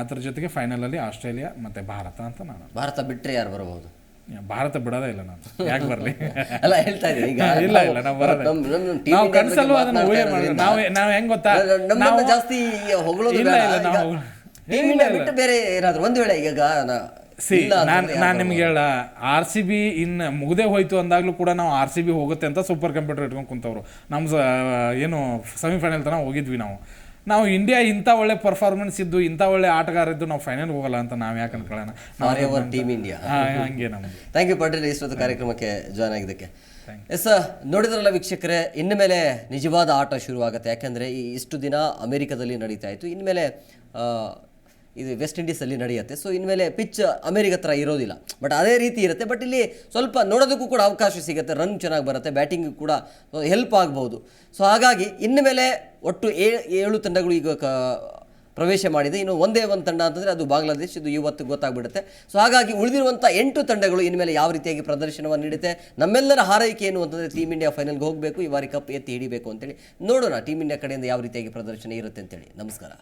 S2: ಅದ್ರ ಜೊತೆಗೆ ಫೈನಲಲ್ಲಿ ಆಸ್ಟ್ರೇಲಿಯಾ ಮತ್ತು ಭಾರತ ಅಂತ ನಾನು.
S1: ಭಾರತ ಬಿಟ್ಟರೆ ಯಾರು ಬರಬಹುದು?
S2: ಭಾರತ ಬಿಡೋದೇ ಇಲ್ಲ ನಾನು. ಯಾಕೆ ಬರಲಿ?
S1: ಅಲ್ಲ ಹೇಳ್ತಾ ಇದ್ದೀನಿ ಈಗ
S2: ಇಲ್ಲ ಇಲ್ಲ ನಾವು ಬರೋದೇ ನಾವು ಕನಸಲ್ಲೂ ಅದನ್ನ ಊಹೆ ನಾವು ನಾವು ಹೆಂಗ್ ಗೊತ್ತಾ? ನಾವು
S1: ಜಾಸ್ತಿ ಹೊಗಳೋದು
S2: ಇಲ್ಲ ಇಲ್ಲ ನಾವು
S1: ಇಂಡಿಯಾ ಬಿಟ್ಟು ಬೇರೆ ಏನಾದ್ರು ಒಂದು ವೇಳೆ ಈಗ
S2: ಸಿ ನಾನು ನಾನು ನಿಮ್ಗೆ ಹೇಳ ಆರ್ ಸಿ ಬಿ ಇನ್ನು ಮುಗ್ದೇ ಹೋಯ್ತು ಅಂದಾಗಲೂ ಕೂಡ ನಾವು ಆರ್ ಸಿ ಬಿ ಹೋಗುತ್ತೆ ಅಂತ ಸೂಪರ್ ಕಂಪ್ಯೂಟರ್ ಇಟ್ಕೊಂಡು ಕುಂತವ್ರು. ನಮ್ಮ ಏನು ಸೆಮಿಫೈನಲ್ ತನಕ ಹೋಗಿದ್ವಿ ನಾವು. ನಾವು ಇಂಡಿಯಾ ಇಂಥ ಒಳ್ಳೆ ಪರ್ಫಾರ್ಮೆನ್ಸ್ ಇದ್ದು ಇಂಥ ಒಳ್ಳೆ ಆಟಗಾರ ಇದ್ದು ನಾವು ಫೈನಲ್ ಹೋಗಲ್ಲ ಅಂತ ನಾವು ಯಾಕೆ ಅನ್ಕೊಳ್ಳೋಣ?
S1: ಟೀಮ್ ಇಂಡಿಯಾ
S2: ಹಂಗೆ
S1: ಥ್ಯಾಂಕ್ ಯು ಪಾಟೀಲ್. ಇಷ್ಟೊತ್ತು ಕಾರ್ಯಕ್ರಮಕ್ಕೆ ಜಾಯ್ನ್ ಆಗಿದ್ದಕ್ಕೆ. ಎಸ್ ನೋಡಿದ್ರಲ್ಲ ವೀಕ್ಷಕರೇ ಇನ್ನು ಮೇಲೆ ನಿಜವಾದ ಆಟ ಶುರುವಾಗುತ್ತೆ. ಯಾಕೆಂದರೆ ಈ ಇಷ್ಟು ದಿನ ಅಮೆರಿಕದಲ್ಲಿ ನಡೀತಾ ಇತ್ತು. ಇನ್ಮೇಲೆ ಆ, ಇದು ವೆಸ್ಟ್ ಇಂಡೀಸಲ್ಲಿ ನಡೆಯುತ್ತೆ. ಸೊ ಇನ್ಮೇಲೆ ಪಿಚ್ ಅಮೇರಿಕ ಹತ್ರ ಇರೋದಿಲ್ಲ. ಬಟ್ ಅದೇ ರೀತಿ ಇರುತ್ತೆ. ಬಟ್ ಇಲ್ಲಿ ಸ್ವಲ್ಪ ನೋಡೋದಕ್ಕೂ ಕೂಡ ಅವಕಾಶ ಸಿಗುತ್ತೆ. ರನ್ ಚೆನ್ನಾಗಿ ಬರುತ್ತೆ. ಬ್ಯಾಟಿಂಗ್ ಕೂಡ ಹೆಲ್ಪ್ ಆಗ್ಬೋದು. ಸೊ ಹಾಗಾಗಿ ಇನ್ನು ಮೇಲೆ ಒಟ್ಟು ಏಳು ತಂಡಗಳು ಈಗ ಕ, ಪ್ರವೇಶ ಮಾಡಿದೆ. ಇನ್ನು ಒಂದೇ ಒಂದು ತಂಡ ಅಂತಂದರೆ ಅದು ಬಾಂಗ್ಲಾದೇಶ್, ಇದು ಇವತ್ತು ಗೊತ್ತಾಗ್ಬಿಡುತ್ತೆ. ಸೊ ಹಾಗಾಗಿ ಉಳಿದಿರುವಂಥ ಎಂಟು ತಂಡಗಳು ಇನ್ಮೇಲೆ ಯಾವ ರೀತಿಯಾಗಿ ಪ್ರದರ್ಶನವನ್ನು ನೀಡುತ್ತೆ? ನಮ್ಮೆಲ್ಲರ ಹಾರೈಕೆ ಏನು ಅಂತಂದರೆ ಟೀಮ್ ಇಂಡಿಯಾ ಫೈನಲ್ಗೆ ಹೋಗಬೇಕು, ಈ ಬಾರಿ ಕಪ್ ಎತ್ತಿ ಹಿಡಿಬೇಕು ಅಂತೇಳಿ ನೋಡೋಣ. ಟೀಮ್ ಇಂಡಿಯಾ ಕಡೆಯಿಂದ ಯಾವ ರೀತಿಯಾಗಿ ಪ್ರದರ್ಶನ ಇರುತ್ತೆ ಅಂತೇಳಿ. ನಮಸ್ಕಾರ.